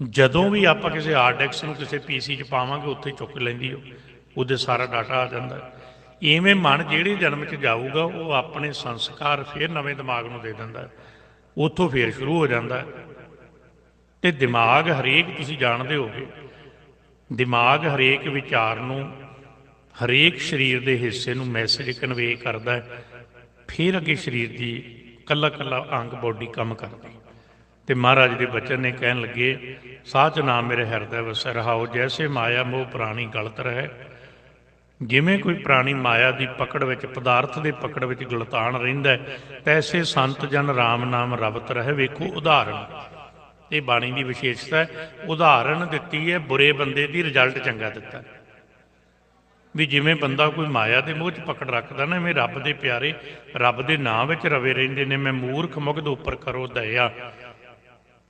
ਜਦੋਂ ਵੀ ਆਪਾਂ ਕਿਸੇ ਹਾਰਡ ਡਿਸਕ ਨੂੰ ਕਿਸੇ ਪੀਸੀ 'ਚ ਪਾਵਾਂਗੇ, ਉੱਥੇ ਚੁੱਕ ਲੈਂਦੀ ਉਹ ਉਹਦੇ ਸਾਰਾ ਡਾਟਾ ਆ ਜਾਂਦਾ ਹੈ। ਇਵੇਂ ਮਨ ਜਿਹੜੇ ਜਨਮ 'ਚ ਜਾਊਗਾ, ਉਹ ਆਪਣੇ ਸੰਸਕਾਰ ਫਿਰ ਨਵੇਂ ਦਿਮਾਗ ਨੂੰ ਦੇ ਦਿੰਦਾ ਉੱਥੋਂ ਫੇਰ ਸ਼ੁਰੂ ਹੋ ਜਾਂਦਾ ਹੈ। ਤੇ ਦਿਮਾਗ ਹਰੇਕ, ਤੁਸੀਂ ਜਾਣਦੇ ਹੋਗੇ ਦਿਮਾਗ ਹਰੇਕ ਵਿਚਾਰ ਨੂੰ, ਹਰੇਕ ਸਰੀਰ ਦੇ ਹਿੱਸੇ ਨੂੰ ਮੈਸੇਜ ਕਨਵੇ ਕਰਦਾ ਹੈ ਫਿਰ ਅੱਗੇ ਸਰੀਰ ਦੀ ਕੱਲਾ ਕੱਲਾ ਅੰਗ ਬੋਡੀ ਕੰਮ ਕਰਦੀ ਤੇ ਮਹਾਰਾਜ ਦੇ ਬਚਨ ਨੇ ਕਹਿਣ ਲੱਗੇ, ਸਾਚ ਨਾਮ ਮੇਰੇ ਹਿਰਦੈ ਵਸੈ ਰਹਾਓ ਜੈਸੇ ਮਾਇਆ ਮੋਹ ਪ੍ਰਾਣੀ ਗਲਤ ਰਹੇ ਜਿਵੇਂ ਕੋਈ ਪ੍ਰਾਣੀ ਮਾਇਆ ਦੀ ਪਕੜ ਵਿੱਚ, ਪਦਾਰਥ ਦੇ ਪਕੜ ਵਿੱਚ ਗਲਤਾਨ ਰਹਿੰਦਾ ਹੈ, ਤੈਸੇ ਸੰਤ ਜਨ RAM ਨਾਮ ਰਵਤ ਰਹੇ, ਵੇਖੋ ਉਦਾਹਰਣ। ਇਹ ਬਾਣੀ ਦੀ ਵਿਸ਼ੇਸ਼ਤਾ ਹੈ, ਉਦਾਹਰਣ ਦਿੱਤੀ ਹੈ, ਬੁਰੇ ਬੰਦੇ ਦੀ ਰਿਜ਼ਲਟ ਚੰਗਾ ਦਿੱਤਾ। ਵੀ ਜਿਵੇਂ ਬੰਦਾ ਕੋਈ ਮਾਇਆ ਦੇ ਮੋਹ 'ਚ ਪਕੜ ਰੱਖਦਾ ਨਾ, ਐਵੇਂ ਰੱਬ ਦੇ ਪਿਆਰੇ, ਰੱਬ ਦੇ ਨਾਂ ਵਿੱਚ ਰਵੇ ਰਹਿੰਦੇ ਨੇ, ਮੈਂ ਮੂਰਖ ਮੁਗਧ ਉੱਪਰ ਕਰੋ ਦਇਆ।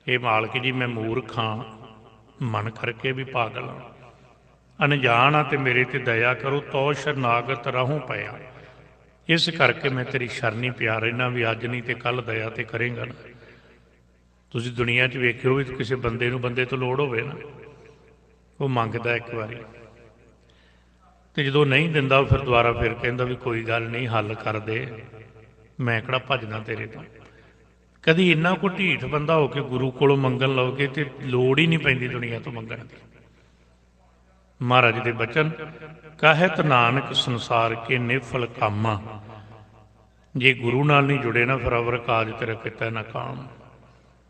ਇਹ ਮਾਲਕ ਜੀ, ਮੈਂ ਮੂਰਖ ਹਾਂ, ਮਨ ਕਰਕੇ ਵੀ ਪਾਗਲ ਹਾਂ ਅਣਜਾਣ ਆ ਤੇ ਮੇਰੇ ਤੇ ਦਇਆ ਕਰੋ, ਤੋ ਸ਼ਰਨਾਗਤ ਰਹੂੰ ਪਿਆ। ਇਸ ਕਰਕੇ ਮੈਂ ਤੇਰੀ ਸ਼ਰਨੀ ਪਿਆ ਰਹਿਣਾ ਵੀ ਅੱਜ ਨਹੀਂ ਤੇ ਕੱਲ ਦਇਆ ਤੇ ਕਰੇਗਾ ਨਾ। ਤੁਸੀਂ ਦੁਨੀਆ 'ਚ ਵੇਖਿਓ ਵੀ ਕਿਸੇ ਬੰਦੇ ਨੂੰ ਬੰਦੇ ਤੋਂ ਲੋੜ ਹੋਵੇ ਨਾ। ਉਹ ਮੰਗਦਾ ਇੱਕ ਵਾਰੀ। ਤੇ ਜਦੋਂ ਨਹੀਂ ਦਿੰਦਾ ਫਿਰ ਦੁਬਾਰਾ ਫਿਰ ਕਹਿੰਦਾ ਵੀ ਕੋਈ ਗੱਲ ਨਹੀਂ, ਹੱਲ ਕਰ ਦੇ। ਮੈਂ ਕਿਹੜਾ ਭੱਜਦਾ ਤੇਰੇ ਤੋਂ? ਕਦੀ ਇੰਨਾ ਕੋ ਢੀਠ ਬੰਦਾ ਹੋ ਕੇ ਗੁਰੂ ਕੋਲੋਂ ਮੰਗਣ ਲਓਗੇ ਤੇ ਲੋੜ ਹੀ ਨਹੀਂ ਪੈਂਦੀ ਦੁਨੀਆ ਤੋਂ ਮੰਗਣ ਦੀ। ਮਹਾਰਾਜ ਦੇ ਬਚਨ, ਕਹਿਤ ਨਾਨਕ ਸੰਸਾਰ ਕੇ ਨਿਫਲ ਕਾਮਾ। ਜੇ ਗੁਰੂ ਨਾਲ ਨਹੀਂ ਜੁੜੇ ਨਾ ਫਿਰ ਅਵਰ ਕਾਜ ਤੇਰਾ ਕਿਤਾ ਨਾ ਕਾਮ।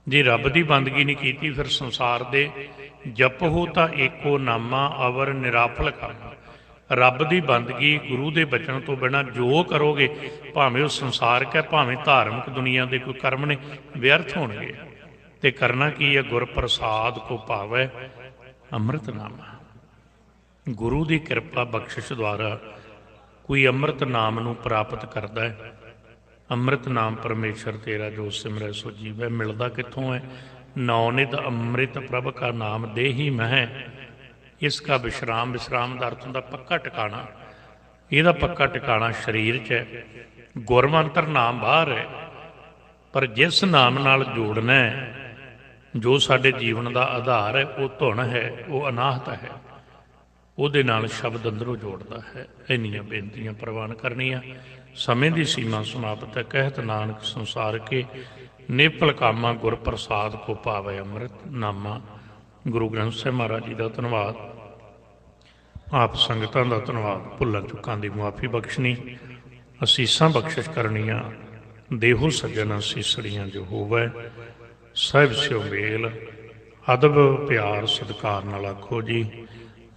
ਜੇ ਰੱਬ ਦੀ ਬੰਦਗੀ ਨਹੀਂ ਕੀਤੀ ਫਿਰ ਸੰਸਾਰ ਦੇ ਜਪ ਹੋ ਤਾਂ ਏਕੋ ਨਾਮਾ, ਅਵਰ ਨਿਰਾਫਲ ਕਾਮ। ਰੱਬ ਦੀ ਬੰਦਗੀ ਗੁਰੂ ਦੇ ਬਚਨ ਤੋਂ ਬਿਨਾ ਜੋ ਕਰੋਗੇ, ਭਾਵੇਂ ਉਹ ਸੰਸਾਰਕ ਹੈ, ਭਾਵੇਂ ਧਾਰਮਿਕ ਦੁਨੀਆ ਦੇ ਕੋਈ ਕਰਮ ਨੇ, ਵਿਅਰਥ ਹੋਣਗੇ। ਤੇ ਕਰਨਾ ਕੀ ਹੈ? ਗੁਰ ਪ੍ਰਸਾਦ ਕੋ ਭਾਵੈ ਅੰਮ੍ਰਿਤ ਨਾਮਾ ਗੁਰੂ ਦੀ ਕਿਰਪਾ ਬਖਸ਼ਿਸ਼ ਦੁਆਰਾ ਕੋਈ ਅੰਮ੍ਰਿਤ ਨਾਮ ਨੂੰ ਪ੍ਰਾਪਤ ਕਰਦਾ ਹੈ। ਅੰਮ੍ਰਿਤ ਨਾਮ ਪਰਮੇਸ਼ਰ ਤੇਰਾ ਜੋ ਸਿਮਰੈ ਸੋ ਜੀਵੈ, ਮਿਲਦਾ ਕਿੱਥੋਂ ਹੈ? ਨੌਨਿਤ ਅੰਮ੍ਰਿਤ ਪ੍ਰਭ ਕਾ ਨਾਮ ਦੇਹੀ ਮਹਿ। ਇਸ ਕਾ ਵਿਸ਼ਰਾਮ ਵਿਸ਼ਰਾਮ ਦਾ ਅਰਥ ਹੁੰਦਾ ਪੱਕਾ ਟਿਕਾਣਾ। ਇਹਦਾ ਪੱਕਾ ਟਿਕਾਣਾ ਸਰੀਰ 'ਚ ਹੈ। ਗੁਰਮੰਤਰ ਨਾਮ ਬਾਹਰ ਹੈ। ਪਰ ਜਿਸ ਨਾਮ ਨਾਲ ਜੋੜਨਾ ਹੈ, ਜੋ ਸਾਡੇ ਜੀਵਨ ਦਾ ਆਧਾਰ ਹੈ, ਉਹ ਧੁਣ ਹੈ, ਉਹ ਅਨਾਹਤ ਹੈ। ਉਹਦੇ ਨਾਲ ਸ਼ਬਦ ਅੰਦਰੋਂ ਜੋੜਦਾ ਹੈ। ਇੰਨੀਆਂ ਬੇਨਤੀਆਂ ਪ੍ਰਵਾਨ ਕਰਨੀਆਂ। ਸਮੇਂ ਦੀ ਸੀਮਾ ਸਮਾਪਤ ਹੈ। ਕਹਿਤ ਨਾਨਕ ਸੰਸਾਰ ਕੇ ਨੇਪਲ ਕਾਮਾ ਗੁਰ ਪ੍ਰਸਾਦ ਕੋ ਪਾਵੇ ਅੰਮ੍ਰਿਤ ਨਾਮਾ। ਗੁਰੂ ਗ੍ਰੰਥ ਸਾਹਿਬ ਮਹਾਰਾਜ ਜੀ ਦਾ ਧੰਨਵਾਦ। ਆਪ ਸੰਗਤਾਂ ਦਾ ਧੰਨਵਾਦ। ਭੁੱਲਾਂ ਚੁੱਕਾਂ ਦੀ ਮੁਆਫੀ ਬਖਸ਼ਣੀ। ਅਸੀਸਾਂ ਬਖਸ਼ਿਸ਼ ਕਰਨੀਆਂ। ਦੇਹੋ ਸੱਜਣ ਅਸੀਸੜੀਆਂ ਜੋ ਹੋਵੇ। ਸਾਹਿਬ ਸਿਓ ਮੇਲ। ਅਦਬ ਪਿਆਰ ਸਤਿਕਾਰ ਨਾਲ ਆਖੋ ਜੀ।